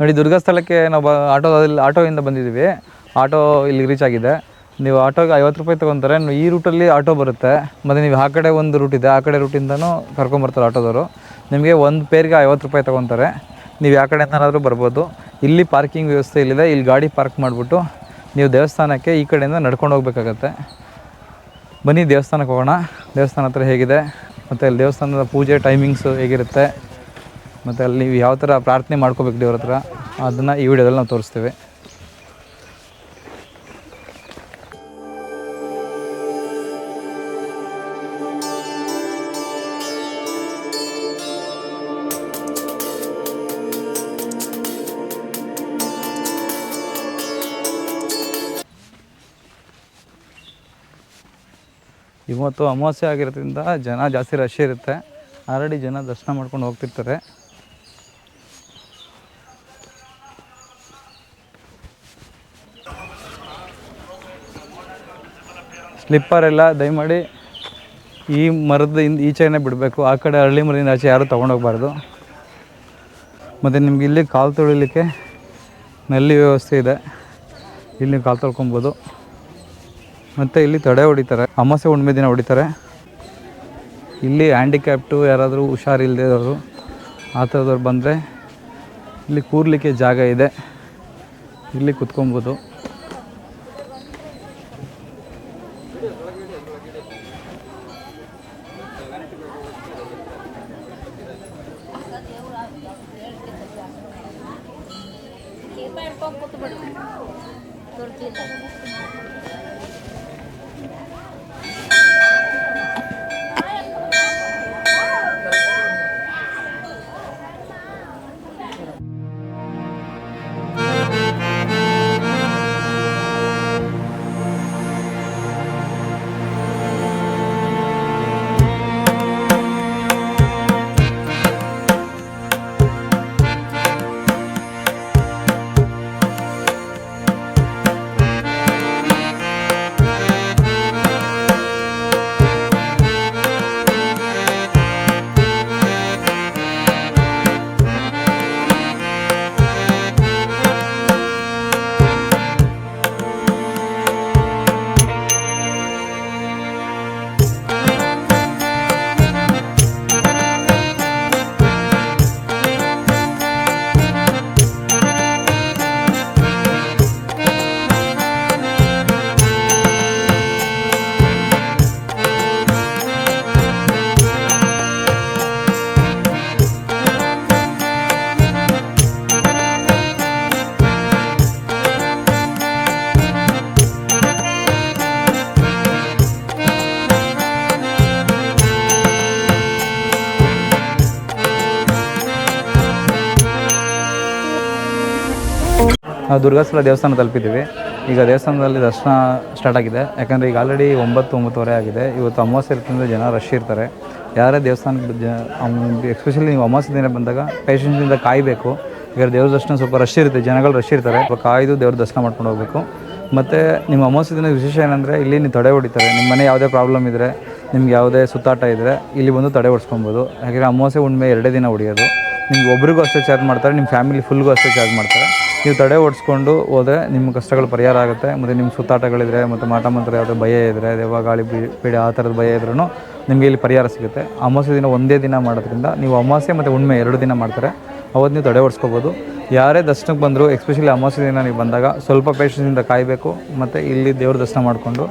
ನೋಡಿ ದುರ್ಗಸ್ಥಳಕ್ಕೆ ನಾವು ಬ ಆಟೋದಲ್ಲಿ ಆಟೋಯಿಂದ ಬಂದಿದ್ದೀವಿ. ಆಟೋ ಇಲ್ಲಿ ರೀಚ್ ಆಗಿದೆ. ನೀವು ಆಟೋಗೆ ಐವತ್ತು ರೂಪಾಯಿ ತೊಗೊತಾರೆ ಈ ರೂಟಲ್ಲಿ ಆಟೋ ಬರುತ್ತೆ. ಮತ್ತು ನೀವು ಆ ಕಡೆ ಒಂದು ರೂಟ್ ಇದೆ, ಆ ಕಡೆ ರೂಟಿಂದನೂ ಕರ್ಕೊಂಬರ್ತಾರೆ ಆಟೋದವರು. ನಿಮಗೆ ಒಂದು ಪೇರಿಗೆ ಐವತ್ತು ರೂಪಾಯಿ ತೊಗೊತಾರೆ. ನೀವು ಯಾವ ಕಡೆಯಿಂದನಾದರೂ ಬರ್ಬೋದು. ಇಲ್ಲಿ ಪಾರ್ಕಿಂಗ್ ವ್ಯವಸ್ಥೆ ಇಲ್ಲಿದೆ. ಇಲ್ಲಿ ಗಾಡಿ ಪಾರ್ಕ್ ಮಾಡಿಬಿಟ್ಟು ನೀವು ದೇವಸ್ಥಾನಕ್ಕೆ ಈ ಕಡೆಯಿಂದ ನಡ್ಕೊಂಡು ಹೋಗ್ಬೇಕಾಗತ್ತೆ. ಬನ್ನಿ ದೇವಸ್ಥಾನಕ್ಕೆ ಹೋಗೋಣ. ದೇವಸ್ಥಾನ ಹತ್ರ ಹೇಗಿದೆ. ಮತ್ತು ಅಲ್ಲಿ ದೇವಸ್ಥಾನದ ಪೂಜೆ ಟೈಮಿಂಗ್ಸು ಹೇಗಿರುತ್ತೆ. ಮತ್ತು ಅಲ್ಲಿ ನೀವು ಯಾವ ಥರ ಪ್ರಾರ್ಥನೆ ಮಾಡ್ಕೋಬೇಕು ದೇವ್ರ ಹತ್ರ, ಅದನ್ನು ಈ ವಿಡಿಯೋದಲ್ಲಿ ನಾವು ತೋರಿಸ್ತೀವಿ. ಇವತ್ತು ಅಮಾವಾಸ್ಯೆ ಆಗಿರೋದ್ರಿಂದ ಜನ ಜಾಸ್ತಿ ರಶ್ ಇರುತ್ತೆ. ಆಲ್ರೆಡಿ ಜನ ದರ್ಶನ ಮಾಡ್ಕೊಂಡು ಹೋಗ್ತಿರ್ತಾರೆ. ಸ್ಲಿಪ್ಪರ್ ಎಲ್ಲ ದಯಮಾಡಿ ಈ ಮರದ ಹಿಂದೆ ಈಚೆನೇ ಬಿಡಬೇಕು. ಆ ಕಡೆ ಹಳ್ಳಿ ಮರದಿಂದ ಆಚೆ ಯಾರೂ ತೊಗೊಂಡೋಗ್ಬಾರ್ದು ಮತ್ತು ನಿಮ್ಗೆ ಇಲ್ಲಿ ಕಾಲು ತೊಳಿಲಿಕ್ಕೆ ನಲ್ಲಿ ವ್ಯವಸ್ಥೆ ಇದೆ. ಇಲ್ಲಿ ಕಾಲು ತೊಳ್ಕೊಬೋದು. ಮತ್ತು ಇಲ್ಲಿ ತಡೆ ಹೊಡಿತಾರೆ. ಅಮಾಸೆ ಹುಣ್ಣಿಮೆ ದಿನ ಹೊಡಿತಾರೆ. ಇಲ್ಲಿ ಹ್ಯಾಂಡಿಕ್ಯಾಪ್ಟು ಯಾರಾದರೂ ಹುಷಾರಿಲ್ಲದವರು ಆ ಥರದವ್ರು ಬಂದರೆ ಇಲ್ಲಿ ಕೂರಲಿಕ್ಕೆ ಜಾಗ ಇದೆ. ಇಲ್ಲಿ ಕುತ್ಕೊಬೋದು. కొత్త దొరికింది ನಾವು ದುರ್ಗಾಸ್ಥಳ ದೇವಸ್ಥಾನ ತಲುಪಿದ್ದೀವಿ. ಈಗ ದೇವಸ್ಥಾನದಲ್ಲಿ ದರ್ಶನ ಸ್ಟಾರ್ಟ್ ಆಗಿದೆ. ಯಾಕಂದರೆ ಈಗ ಆಲ್ರೆಡಿ ಒಂಬತ್ತು, ಒಂಬತ್ತುವರೆ ಆಗಿದೆ. ಇವತ್ತು ಅಮಾವಾಸ್ಯೆ ಇರ್ತಂದ್ರೆ ಜನ ರಶ್ ಇರ್ತಾರೆ. ಯಾರೇ ದೇವಸ್ಥಾನಕ್ಕೆ ಜ ಎಸ್ಪೆಷಲಿ ನೀವು ಅಮಾವಾಸ್ಯೆ ದಿನ ಬಂದಾಗ ಪೇಷನ್ಸಿಂದ ಕಾಯಬೇಕು. ಈಗ ದೇವ್ರ ದರ್ಶನ ಸ್ವಲ್ಪ ರಶ್ ಇರುತ್ತೆ. ಜನಗಳು ರಶ್ ಇರ್ತಾರೆ. ಸ್ವಲ್ಪ ಕಾಯ್ದು ದೇವ್ರ ದರ್ಶನ ಮಾಡ್ಕೊಂಡು ಹೋಗಬೇಕು. ಮತ್ತು ನಿಮ್ಮ ಅಮಾವಾಸ್ಯೆ ದಿನ ವಿಶೇಷ ಏನಂದರೆ ಇಲ್ಲಿ ನೀವು ತಡೆ ಹೊಡಿತಾರೆ. ನಿಮ್ಮ ಮನೆ ಯಾವುದೇ ಪ್ರಾಬ್ಲಮ್ ಇದ್ದರೆ ನಿಮ್ಗೆ ಯಾವುದೇ ಸುತ್ತಾಟ ಇದ್ದರೆ ಇಲ್ಲಿ ಬಂದು ತಡೆ ಹೊಡ್ಸ್ಕೊಬೋದು. ಯಾಕಂದರೆ ಅಮಾವಾಸ್ಯೆ ಹುಣ್ಣಿಮೆ ಎರಡೇ ದಿನ ಹೊಡಿಯೋದು ನಿಮ್ಗೆ ಒಬ್ರಿಗೂ ಅಷ್ಟೇ ಚಾರ್ಜ್ ಮಾಡ್ತಾರೆ. ನಿಮ್ಮ ಫ್ಯಾಮಿಲಿ ಫುಲ್ಗೂ ಅಷ್ಟೇ ಚಾರ್ಜ್ ಮಾಡ್ತಾರೆ. ನೀವು ತಡೆ ಓಡಿಸ್ಕೊಂಡು ಹೋದರೆ ನಿಮ್ಮ ಕಷ್ಟಗಳು ಪರಿಹಾರ ಆಗುತ್ತೆ, ಮತ್ತು ನಿಮ್ಮ ಸುತ್ತಾಟಗಳಿದ್ರೆ, ಮತ್ತು ಮಾಟ ಮಂತ್ರ ಯಾವುದೋ ಭಯ ಇದ್ದರೆ ದೆವ್ವ ಗಾಳಿ ಪೀಡೆ ಆ ಥರದ ಭಯ ಇದ್ರೂ ನಿಮಗೆ ಇಲ್ಲಿ ಪರಿಹಾರ ಸಿಗುತ್ತೆ. ಅಮಾವಾಸ್ಯೆ ದಿನ ಒಂದೇ ದಿನ ಮಾಡೋದ್ರಿಂದ ನೀವು ಅಮಾವಾಸ್ಯೆ ಮತ್ತು ಹುಣ್ಣಿಮೆ ಎರಡು ದಿನ ಮಾಡ್ತಾರೆ. ಅವತ್ತು ನೀವು ತಡೆ ಓಡಿಸ್ಕೋಬೋದು. ಯಾರೇ ದರ್ಶನಕ್ಕೆ ಬಂದರೂ, ಎಸ್ಪೆಷಲಿ ಅಮಾವಾಸ್ಯೆ ದಿನ ನೀವು ಬಂದಾಗ ಸ್ವಲ್ಪ ಪೇಷನ್ಸಿಂದ ಕಾಯಬೇಕು, ಮತ್ತು ಇಲ್ಲಿ ದೇವ್ರ ದರ್ಶನ ಮಾಡಿಕೊಂಡು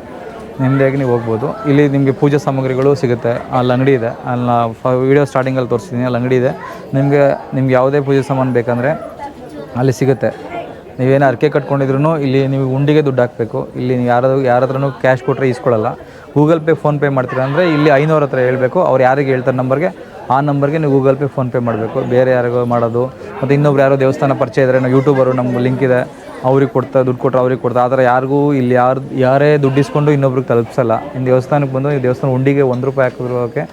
ನೆಮ್ಮದಿಯಾಗಿ ನೀವು ಹೋಗ್ಬೋದು. ಇಲ್ಲಿ ನಿಮಗೆ ಪೂಜಾ ಸಾಮಗ್ರಿಗಳು ಸಿಗುತ್ತೆ. ಅಲ್ಲಿ ಅಂಗಡಿ ಇದೆ. ಅಲ್ಲಿ ವೀಡಿಯೋ ಸ್ಟಾರ್ಟಿಂಗಲ್ಲಿ ತೋರಿಸ್ತೀನಿ. ಅಲ್ಲಿ ಅಂಗಡಿ ಇದೆ. ನಿಮಗೆ, ನಿಮ್ಗೆ ಯಾವುದೇ ಪೂಜೆ ಸಾಮಾನು ಬೇಕಂದರೆ ಅಲ್ಲಿ ಸಿಗುತ್ತೆ. ನೀವೇನು ಅರ್ಕೆ ಕಟ್ಕೊಂಡಿದ್ರು ಇಲ್ಲಿ ನೀವು ಉಂಡಿಗೆ ದುಡ್ಡು ಹಾಕಬೇಕು. ಇಲ್ಲಿ ಯಾರು ಯಾರ ಕ್ಯಾಶ್ ಕೊಟ್ಟರೆ ಇಸ್ಕೊಳ್ಳಲ್ಲ ಗೂಗಲ್ ಪೇ ಫೋನ್ಪೇ ಮಾಡ್ತೀರಾ ಅಂದರೆ ಇಲ್ಲಿ ಐನೂರ ಹತ್ರ ಹೇಳಬೇಕು. ಅವ್ರು ಯಾರಿಗೆ ಹೇಳ್ತಾರೆ ನಂಬರ್ಗೆ, ಆ ನಂಬರ್ಗೆ ನೀವು ಗೂಗಲ್ ಪೇ ಫೋನ್ಪೇ ಮಾಡಬೇಕು. ಬೇರೆ ಯಾರಿಗೋ ಮಾಡೋದು, ಮತ್ತು ಇನ್ನೊಬ್ರು ಯಾರೋ ದೇವಸ್ಥಾನ ಪರಿಚಯ ಇದ್ದಾರೆ ನಾವು ಯೂಟ್ಯೂಬರು ನಮ್ಮ ಲಿಂಕ್ ಇದೆ, ಅವ್ರಿಗೆ ಕೊಡ್ತಾ, ದುಡ್ಡು ಕೊಟ್ಟರೆ ಅವ್ರಿಗೆ ಕೊಡ್ತಾ. ಆ ಥರ ಯಾರಿಗೂ ಇಲ್ಲಿ ಯಾರು, ಯಾರೇ ದುಡ್ಡು ಇಸ್ಕೊಂಡು ಇನ್ನೊಬ್ರಿಗೆ ತಲುಪಿಸಲ್ಲ. ಇನ್ನು ದೇವಸ್ಥಾನಕ್ಕೆ ಬಂದು ದೇವಸ್ಥಾನ ಉಂಡಿಗೆ ಒಂದು ರೂಪಾಯಿ ಹಾಕಿದ್ರು ಓಕೆ.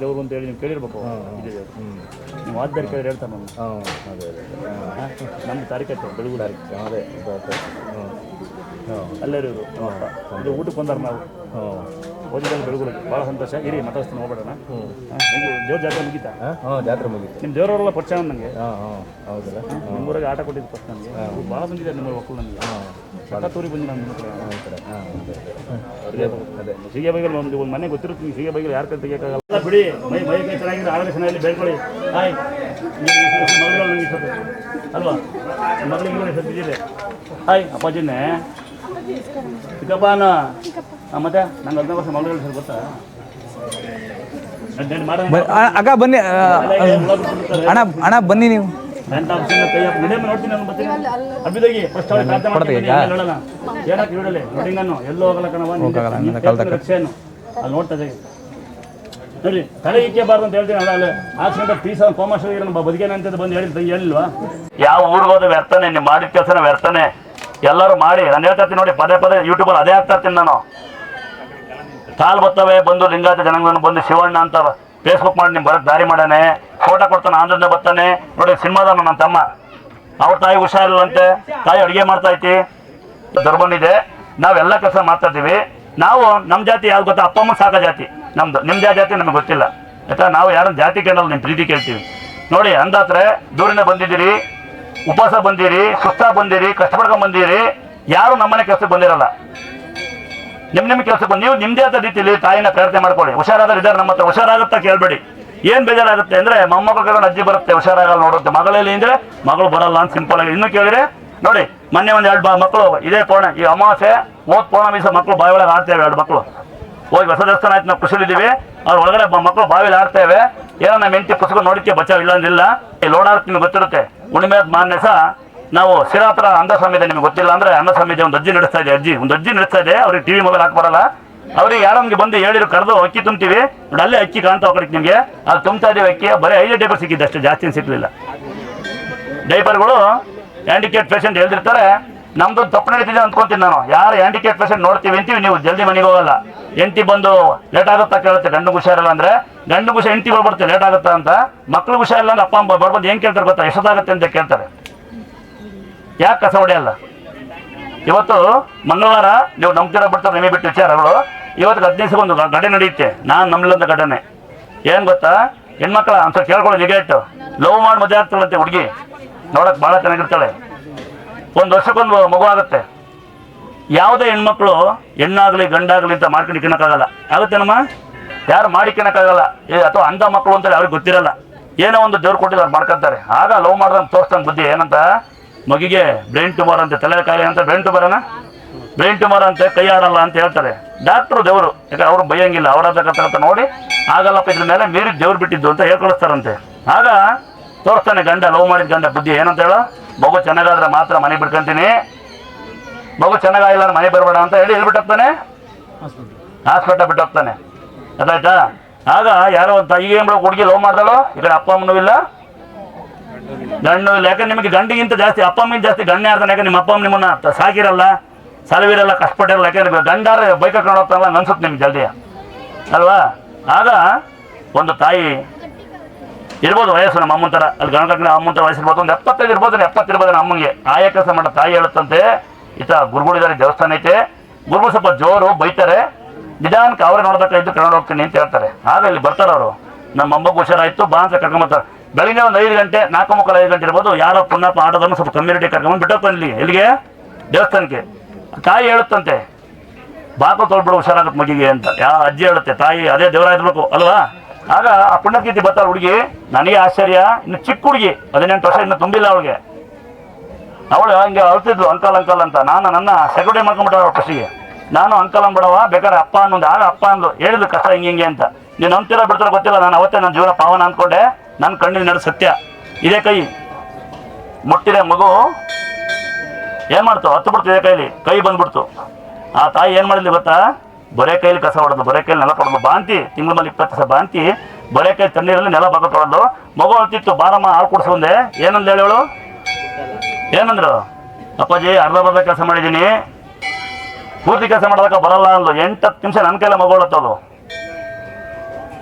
ದೇವ್ರು ಅಂತ ಹೇಳಿ ನೀವು ಕೇಳಿರ್ಬೇಕು ಇದೆ ದೇವ್ರು ನೀವು ವಾದ್ಯರು ಕೇಳಿ ಹೇಳ್ತಾರೆ ನಾನು ಹಾಂ ಅದೇ ಅದೇ ನಮ್ಮ ತಾರೀಕತ್ತೆ ಬೆಳಗುಡ ಅದೇ ಹ್ಞೂ ಹಾಂ ಅಲ್ಲೇ ಇರೋದು ನಮ್ಮ ಅಪ್ಪ ಇದು ಊಟಕ್ಕೆ ಬಂದಾರ ನಾವು ಹಾಂ ಓದಿದಾಗ ಬೆಳಗುಲ ಭಾಳ ಸಂತೋಷ. ಇರಿ ಮಾತಾಡ್ತೀನಿ ಹೋಗ್ಬೇಡಣ. ಜೋರು ದೇವ್ರ ಜಾತ್ರೆ ಮುಗೀತಾ? ಹಾಂ ಜಾತ್ರೆ ಮುಗೀತು. ನಿಮ್ಮ ದೇವರವರೆಲ್ಲ ಪರಿಚಯ ನನಗೆ ಹಾಂ ಹಾಂ ಹೌದಲ್ಲ? ನಿಮ್ಮೂರಾಗ ಆಟ ಕೊಟ್ಟಿದ್ದು ಫಸ್ಟ್ ನನಗೆ ಭಾಳ ಬಂದಿದ್ದಾರೆ ನಿಮ್ಮ ಮಕ್ಕಳು ನನಗೆ ಹಾಂ ತೂರಿ ಬಂದು ನಾನು ನಿಮ್ಮ ಹತ್ರ. ಹಾಂ ಕಡೆ. ಹಾಂ ಅದೇ. ಸೀಗೆ ಬೈಗಲ್ ಒಂದು ಒಂದು ಮನೆ ಗೊತ್ತಿರುತ್ತೆ ನೀವು ಸೀಗೆ ಬೈಗಲ್ ಯಾರು ಕೈ ತೆಗಿಯೋಕ್ಕಾಗಲ್ಲ. ಬಿಡಿ ಮೈ ಮೈ ಕೈ ಚೆನ್ನಾಗಿದೆ ಆರೋಗ್ಯ ಚೆನ್ನಾಗಿ ಬೆಳ್ಕೊಳ್ಳಿ ಹಾಯ್. ಮಗಳು ನನಗೆ ಇಷ್ಟದ್ದು ಅಲ್ವಾ? ಮಗಳಿಗೆ ಇಷ್ಟದ್ದು ಬಿದ್ದಿದೆ. ಹಾಯ್ ಅಪ್ಪಾಜಿನೇ. ಚಿಕ್ಕಪ್ಪನ. ಹಾಂ ಮತ್ತೆ ನಂಗೆ ಹದಿನೈದು ವರ್ಷ ಮಗಳು ಸರ್ ಗೊತ್ತಾ? ಅಕ್ಕ ಬನ್ನಿ ಅಣ್ಣ ಅಣ್ಣ ಬನ್ನಿ ನೀವು. ಅಲ್ಲಿ ನೋಡಿ ತಲೆ ಅಂತ ಹೇಳ್ತೀನಿ ಅಲ್ಲ ಅಲ್ಲಿ. ಆಕ್ಸಿಡೆಂಟ್ ಪೀಸ್ ಕೋಮಾಶ್ವರಿ ನಮ್ಮ ಅಂತ ಬಂದು ಹೇಳಿಲ್ವಾ? ಯಾವ ಊರಿಗೆ ಹೋದ ವ್ಯರ್ಥನೆ ನೀವು ಮಾಡಿದ ಕೆಲಸನ ವ್ಯರ್ಥನೆ. ಎಲ್ಲರೂ ಮಾಡಿ ನಾನು ಹೇಳ್ತಾ ಇರ್ತೀನಿ ನೋಡಿ ಪದೇ ಪದೇ ಯೂಟ್ಯೂಬಲ್ಲಿ ಅದೇ ಆಗ್ತಾ ಇರ್ತೀನಿ ನಾನು. ಕಾಲ್ ಬರ್ತವೆ ಬಂದು ಲಿಂಗಾಯತ ಜನಗಳನ್ನು ಬಂದು ಶಿವಣ್ಣ ಅಂತ ಫೇಸ್ಬುಕ್ ಮಾಡಿ ನಿಮ್ ಬರಕ್ ದಾರಿ ಮಾಡಾನೆ. ಫೋಟೋ ಕೊಡ್ತಾನೆ ಆಂಧ್ರದಿಂದ ಬರ್ತಾನೆ. ನೋಡಿ, ಸಿನಿಮಾದ ನನ್ನ ತಮ್ಮ. ಅವ್ರ ತಾಯಿ ಹುಷಾರಿಲ್ಲಂತೆ. ತಾಯಿ ಅಡುಗೆ ಮಾಡ್ತಾ ಐತಿ. ದುರ್ಬಂದಿದೆ ನಾವೆಲ್ಲ ಕೆಲಸ ಮಾಡ್ತಾ ಇದ್ದೀವಿ. ನಾವು ನಮ್ಮ ಜಾತಿ ಯಾವ್ದು ಗೊತ್ತಾ? ಅಪ್ಪ, ಅಮ್ಮ ಸಾಕ ಜಾತಿ. ನಮ್ದು ನಿಮ್ಮ ಜಾತಿ ನಮಗೆ ಗೊತ್ತಿಲ್ಲ. ಯಾಕಂದ್ರೆ ನಾವು ಯಾರನ್ನ ಜಾತಿ ಕೇಳಲ್ಲ ನಿಮ್ಮ ಪ್ರೀತಿ ಕೇಳ್ತೀವಿ. ನೋಡಿ, ಅಂದಾತ್ರೆ ದೂರಿಂದ ಬಂದಿದ್ದೀರಿ, ಉಪವಾಸ ಬಂದಿರಿ, ಸುಸ್ತ ಬಂದಿರಿ, ಕಷ್ಟಪಡ್ಕೊಂಡ್ ಬಂದಿರಿ. ಯಾರು ನಮ್ಮನೆ ಕೆಲಸಕ್ಕೆ ಬಂದಿರಲ್ಲ. ನಿಮ್ ನಿಮ್ ಕೆಲಸಕ್ಕೆ ನೀವು ನಿಮ್ದೇ ಆದ ರೀತಿಯಲ್ಲಿ ತಾಯಿನ ಪ್ರಾರ್ಥನೆ ಮಾಡ್ಕೊಳ್ಳಿ. ಹುಷಾರಾದ್ರೆ ಇದ್ದಾರೆ ನಮ್ಮ ಹತ್ರ. ಹುಷಾರಾಗುತ್ತಾ ಕೇಳ್ಬೇಡಿ. ಏನ್ ಬೇಜಾರಾಗುತ್ತೆ ಅಂದ್ರೆ ಮೊಮ್ಮಕ್ಕಳು ಅಜ್ಜಿ ಬರುತ್ತೆ. ಹುಷಾರಾಗಲ್ಲ ನೋಡುತ್ತೆ ಮಗಳಲ್ಲಿ ಅಂದ್ರೆ ಮಗಳು ಬರಲ್ಲ ಅಂತ ಸಿಂಪಲ್ ಆಗಿ. ಇನ್ನು ಕೇಳಿದ್ರೆ ನೋಡಿ, ಮೊನ್ನೆ ಒಂದ್ ಎರಡು ಮಕ್ಕಳು ಇದೇ ಪೌರ್ಣ ಈ ಅಮಾವಾಸ್ಯೆ ಮೂವತ್ ಪೋಣ ಮೀಸ ಮಕ್ಕಳು ಬಾವಿ ಒಳಗೆ ಆಡ್ತೇವೆ ಎರಡು ಮಕ್ಕಳು ಹೋಗಿ ಹೊಸ ದೇವಸ್ಥಾನ ಆಯ್ತು, ನಾವು ಖುಷಿಲಿದ್ದೀವಿ ಅವ್ರ ಒಳಗಡೆ ಮಕ್ಕಳು ಬಾವಿಲಿ ಆಡ್ತೇವೆ ಏನೋ ನಮ್ಮ ಹೆಂಡತಿ ಪುಸ್ತಕ ನೋಡಿಕೆ ಬಚಾವ್ ಇಲ್ಲ ಅಂದಿಲ್ಲ. ನಿಮ್ಗೆ ಗೊತ್ತಿರುತ್ತೆ. ಉಣಿಮೆ ಮಾನ್ಯ ಸಹ ನಾವು ಸಿರಾತ್ರ ಅಂಧ ಇದೆ ನಿಮ್ಗೆ ಗೊತ್ತಿಲ್ಲ ಅಂದ್ರೆ ಅನ್ನ ಇದೆ ಒಂದು ಅಜ್ಜಿ ನಡೆಸ್ತಾ ಇದೆ ಅಜ್ಜಿ ಒಂದು ಅಜ್ಜಿ ನಡೆಸ್ತಾ ಇದೆ, ಅವ್ರಿಗೆ ಟಿವಿ ಮೊಬೈಲ್ ಹಾಕ್ಬರಲ್ಲ ಅವ್ರಿಗೆ ಯಾರೋ ನಮ್ಗೆ ಬಂದು ಹೇಳಿರು ಕರೆದು ಅಕ್ಕಿ ತುಂಬ್ತೀವಿ. ನೋಡಿ, ಅಲ್ಲೇ ಅಕ್ಕಿ ಕಾಣ್ತಾ ಹೋಗ್ಲಿಕ್ಕೆ ನಿಮಗೆ. ಅಲ್ಲಿ ತುಂಬ್ತಾ ಇದೀವಿ ಅಕ್ಕಿ. ಬರೀ ಐದು ಡೈಪರ್ ಸಿಕ್ಕಿದ್ದೆ ಅಷ್ಟೇ, ಜಾಸ್ತಿ ಸಿಕ್ಕಲಿಲ್ಲ ಡೈಪರ್ಗಳು ಹ್ಯಾಂಡಿಕೇಟ್ ಪೇಷಂಟ್ ಹೇಳ್ದಿರ್ತಾರೆ ನಮ್ದು ತಪ್ಪು ನಡೀತಿದೆ ಅಂದ್ಕೊಂತೀನಿ ನಾನು. ಯಾರು ಹ್ಯಾಂಡಿಕೇಟ್ ಪೇಷಂಟ್ ನೋಡ್ತೀವಿ ಅಂತೀವಿ ನೀವು, ಜಲ್ದಿ ಮನೆಗೆ ಹೋಗಲ್ಲ. ಎಂಟಿ ಬಂದು ಲೇಟ್ ಆಗುತ್ತಾ ಕೇಳುತ್ತೆ, ಗಂಡು ಹುಷಾರಿಲ್ಲ ಅಂದ್ರೆ. ಗಂಡು ಹುಷಾರ್ ಎಂಟಿ ಬರ್ಬಿಡ್ತೀವಿ ಲೇಟ್ ಆಗುತ್ತಾ ಅಂತ. ಮಕ್ಳು ಹುಷಾರಿಲ್ಲ ಅಂದ್ರೆ ಅಪ್ಪ, ಅಮ್ಮ ಬರ್ಬೋದು ಏನ್ ಕೇಳ್ತಾರೆ ಗೊತ್ತಾ? ಎಷ್ಟೊತ್ತಾಗುತ್ತೆ ಅಂತ ಕೇಳ್ತಾರೆ. ಯಾಕೆ ಕಸ ಹೊಡೆಯಲ್ಲ ಇವತ್ತು ಮಂಗಳವಾರ ನೀವು ನಂಬ್ತೀರ ಬಿಡ್ತಾರೆ ನಿಮಗೆ ಬಿಟ್ಟು ವಿಚಾರಗಳು ಇವತ್ತು ಹದಿನೈದು ಒಂದು ಘಟನೆ ನಡೆಯುತ್ತೆ. ನಾನು ನಮ್ಮಲ್ಲಂತ ಘಟನೆ. ಏನು ಗೊತ್ತಾ? ಹೆಣ್ಮಕ್ಳ ಅಂತ ಕೇಳ್ಕೊಳ್ಳೋ ನಿಗೇಟ್ ಲವ್ ಮಾಡಿ ಮದುವೆ ಆಗ್ತಾಳಂತೆ ಹುಡುಗಿ. ನೋಡಕ್ಕೆ ಬಹಳ ಚೆನ್ನಾಗಿರ್ತಾಳೆ. ಒಂದು ವರ್ಷಕ್ಕೊಂದು ಮಗು ಆಗುತ್ತೆ. ಯಾವುದೇ ಹೆಣ್ಮಕ್ಳು ಹೆಣ್ಣಾಗ್ಲಿ, ಗಂಡಾಗ್ಲಿ ಅಂತ ಮಾಡ್ಕೊಂಡು ಕಿಣಕ್ಕಾಗಲ್ಲ ಆಗುತ್ತೆ ನಮ್ಮ? ಯಾರು ಮಾಡಿ ಕಿಣಕ್ಕಾಗಲ್ಲ ಅಥವಾ ಅಂಧ ಮಕ್ಕಳು ಅಂತ ಅವ್ರಿಗೆ ಗೊತ್ತಿರಲ್ಲ. ಏನೋ ಒಂದು ದೇವ್ರು ಕೊಟ್ಟಿದ್ದಾರೆ ಮಾಡ್ಕೊಂತಾರೆ. ಆಗ ಲವ್ ಮಾಡ್ದಂಗೆ ತೋರಿಸ್ದಂಗೆ ಬುದ್ಧಿ ಏನಂತ? ಮಗಿಗೆ ಬ್ರೈನ್ ಟ್ಯೂಮರ್ ಅಂತ ತಲೆ ಕಾಯಿ ಅಂತ ಬ್ರೈನ್ ಟ್ಯೂಮರ್ ಬ್ರೈನ್ ಟ್ಯೂಮರ್ ಅಂತ, ಕೈ ಆರಲ್ಲ ಅಂತ ಹೇಳ್ತಾರೆ. ಡಾಕ್ಟ್ರು ದೇವರು, ಯಾಕಂದ್ರೆ ಅವ್ರು ಬೈಯಂಗಿಲ್ಲ ಅವರ ನೋಡಿ, ಆಗಲ್ಲಪ್ಪ ಇದ್ರ ಮೇಲೆ ಮೀರಿ ದೇವ್ರು ಬಿಟ್ಟಿದ್ದು ಅಂತ ಹೇಳ್ಕೊಳಿಸ್ತಾರಂತೆ. ಆಗ ತೋರಿಸ್ತಾನೆ ಗಂಡ ಲವ್ ಮಾಡಿದ ಗಂಡ, ಬುದ್ಧಿ ಏನಂತ ಹೇಳೋ? ಮಗು ಚೆನ್ನಾಗಾದ್ರೆ ಮಾತ್ರ ಮನೆ ಬಿಡ್ಕೊಂತೀನಿ. ಮಗು ಅಂದ್ರೆ ಮನೆ ಬರಬೇಡ ಅಂತ ಹೇಳಿ ಬಿಟ್ಟೋಗ್ತಾನೆ ಹಾಸ್ಪಿಟಲ್ ಬಿಟ್ಟೋಗ್ತಾನೆ ಅದಾಯ್ತಾ? ಆಗ ಯಾರೋ ಒಂದು ಈಗ ಏನ್ ಹುಡುಗಿ ಲವ್ ಮಾಡ್ದಳು? ಈ ಕಡೆ ಅಪ್ಪ ಅಮ್ಮನೂ ಇಲ್ಲ. ಗಂಡು ಯಾಕಂದ್ರೆ ನಿಮಗೆ ಗಂಡಿಗಿಂತ ಜಾಸ್ತಿ, ಅಪ್ಪ ಅಮ್ಮಿಗೆ ಜಾಸ್ತಿ ಗಂಡ ಯಾರ್ದಾನೆ ಯಾಕಂದ್ರೆ ನಿಮ್ಮ ಅಪ್ಪ ಅಮ್ಮ ನಿಮ್ಮನ್ನ ಸಾಕಿರಲ್ಲ, ಸಲವಿರಲ್ಲ ಕಷ್ಟಪಟ್ಟಿರಲ್ಲ. ಯಾಕಂದ್ರೆ ಗಂಡಾರ ಬೈಕ್ ಕರ್ಕೊಂಡು ಹೋಗ್ತಾರಲ್ಲ ಅನ್ಸುತ್ತೆ ನಿಮ್ಗೆ ಜಲ್ದಿ. ಅಲ್ವಾ? ಆಗ ಒಂದು ತಾಯಿ ಇರ್ಬೋದು, ವಯಸ್ಸು ನಮ್ಮ ಅಮ್ಮನ ಥರ ಅಲ್ಲಿ ಗಣಕನ ಅಮ್ಮನ ಥರ ವಯಸ್ಸಿರ್ಬೋದು. ಒಂದು ಎಪ್ಪತ್ತೈದು ಇರ್ಬೋದು ಎಪ್ಪತ್ತಿರ್ಬೋದು ನಮ್ಮ ಅಮ್ಮಂಗೆ. ಆಯಾ ಕೆಲಸ ಮಾಡೋ ತಾಯಿ ಹೇಳುತ್ತಂತೆ, ಈತ ಗುರುಗಳಿದ್ದಾರೆ ದೇವಸ್ಥಾನ ಐತೆ. ಗುರುಗಳು ಸ್ವಲ್ಪ ಜೋರು ಬೈತಾರೆ. ನಿಧಾನಕ್ಕೆ ಅವರೇ ನೋಡ್ಬೇಕಾಯ್ತು, ಕರ್ಕೊಂಡು ಹೋಗ್ತೀನಿ ಅಂತ ಹೇಳ್ತಾರೆ. ಆಗ ಇಲ್ಲಿ ಬರ್ತಾರೆ ಅವರು ನಮ್ಮ ಅಮ್ಮಗೂ ಹುಷಾರಾಯಿತು, ಬಾ ಅಂತ ಕರ್ಕೊಂಬರ್ತಾರೆ ಬೆಳಿಗ್ಗೆ ಒಂದು ಐದು ಗಂಟೆ, ನಾಲ್ಕು ಮುಕ್ಕಲು ಐದು ಗಂಟೆ ಇರ್ಬೋದು. ಯಾರೋ ಪುಣ್ಣಪ್ಪ ಆಟೋದನ್ನು ಸ್ವಲ್ಪ ಕಮ್ಯುನಿಟಿ ಕರ್ಕೊಂಡು ಬಿಟ್ಟೋಗ್ತಾನೆ ಇಲ್ಲಿ. ಎಲ್ಲಿಗೆ? ದೇವಸ್ಥಾನಕ್ಕೆ. ತಾಯಿ ಹೇಳುತ್ತಂತೆ ಬಾಕು ತೊಳ್ಬಿಡು ಹುಷಾರಾಗುತ್ತೆ ಮಗಿಗೆ ಅಂತ. ಯಾ ಅಜ್ಜಿ ಹೇಳುತ್ತೆ, ತಾಯಿ, ಅದೇ ದೇವರ ಇರ್ಬೇಕು ಅಲ್ವಾ? ಆಗ ಆ ಪುಣ್ಯಕೀರ್ತಿ ಬರ್ತಾಳೆ ಹುಡುಗಿ, ನನಗೆ ಆಶ್ಚರ್ಯ, ಇನ್ನು ಚಿಕ್ಕ ಹುಡುಗಿ, ಹದಿನೆಂಟು ವರ್ಷ ಇನ್ನು ತುಂಬಿಲ್ಲ ಅವಳಿಗೆ. ಅವಳು ಹಂಗೆ ಅಳ್ತಿದ್ಲು, ಅಂಕಲ್ ಅಂಕಲ್ ಅಂತ. ನಾನು ನನ್ನ ಸೆಕ್ಯೂರಿಟಿ ಮಾಡ್ಕೊಂಡ್ಬಿಟ್ಟ ಫಸ್ಟಿಗೆ ನಾನು ಅಂಕಲ್ ಅಂಬಿಡವ ಬೇಕಾದ್ರೆ ಅಪ್ಪ ಅನ್ನೊಂದು ಆಗ ಅಪ್ಪ ಅಂದ್ಲು, ಹೇಳಿದ್ಲು ಕಷ್ಟ ಹಿಂಗೆ ಹಿಂಗೆ ಅಂತ. ನೀನು ನಂಬ್ತಿರೋ ಬಿಡ್ತಾರೋ ಗೊತ್ತಿಲ್ಲ, ನಾನು ಅವತ್ತೇ ನನ್ನ ಜೀವನ ಪಾವನ ಅಂದ್ಕೊಂಡೆ. ನನ್ನ ಕಣ್ಣಿನ ನಡು ಸತ್ಯ. ಇದೇ ಕೈ. ಮುಟ್ಟಿದೆ ಮಗು. ಏನ್ ಮಾಡ್ತು? ಹತ್ತು ಬಿಡ್ತು ಇದೇ ಕೈಲಿ. ಕೈ ಬಂದ್ಬಿಡ್ತು. ಆ ತಾಯಿ ಏನ್ ಮಾಡಿದ್ಲಿ ಗೊತ್ತಾ? ಬರೇ ಕೈಲಿ ಕಸ ಹೊಡೆದು ಬರೇ ಕೈಲಿ ನೆಲ ಕೊಡೋದು ಬಾಂತಿ. ತಿಂಗಳ ಮೇಲೆ ಇಪ್ಪತ್ತು ದಿವಸ ಬಾಂತಿ. ಬರೇ ಕೈ ತಣ್ಣೀರಲ್ಲಿ ನೆಲ ಬಗ್ಗೆ ಕೊಡೋದು ಮಗು ಅಂತಿತ್ತು ಬಾರಮ್ಮ, ಹಾಲು ಕುಡಿಸೋಂದೆ ಏನಂದ ಹೇಳೋಳು ಏನಂದ್ರು? ಅಪ್ಪಾಜಿ, ಅರ್ಧ ಬರ್ಧ ಕೆಲಸ ಮಾಡಿದ್ದೀನಿ. ಪೂರ್ತಿ ಕೆಲಸ ಮಾಡೋದಕ್ಕೆ ಬರಲ್ಲ ಅಂದ್ಲು. ಎಂಟತ್ತು ನಿಮಿಷ ನನ್ನ ಕೈಲ ಅದು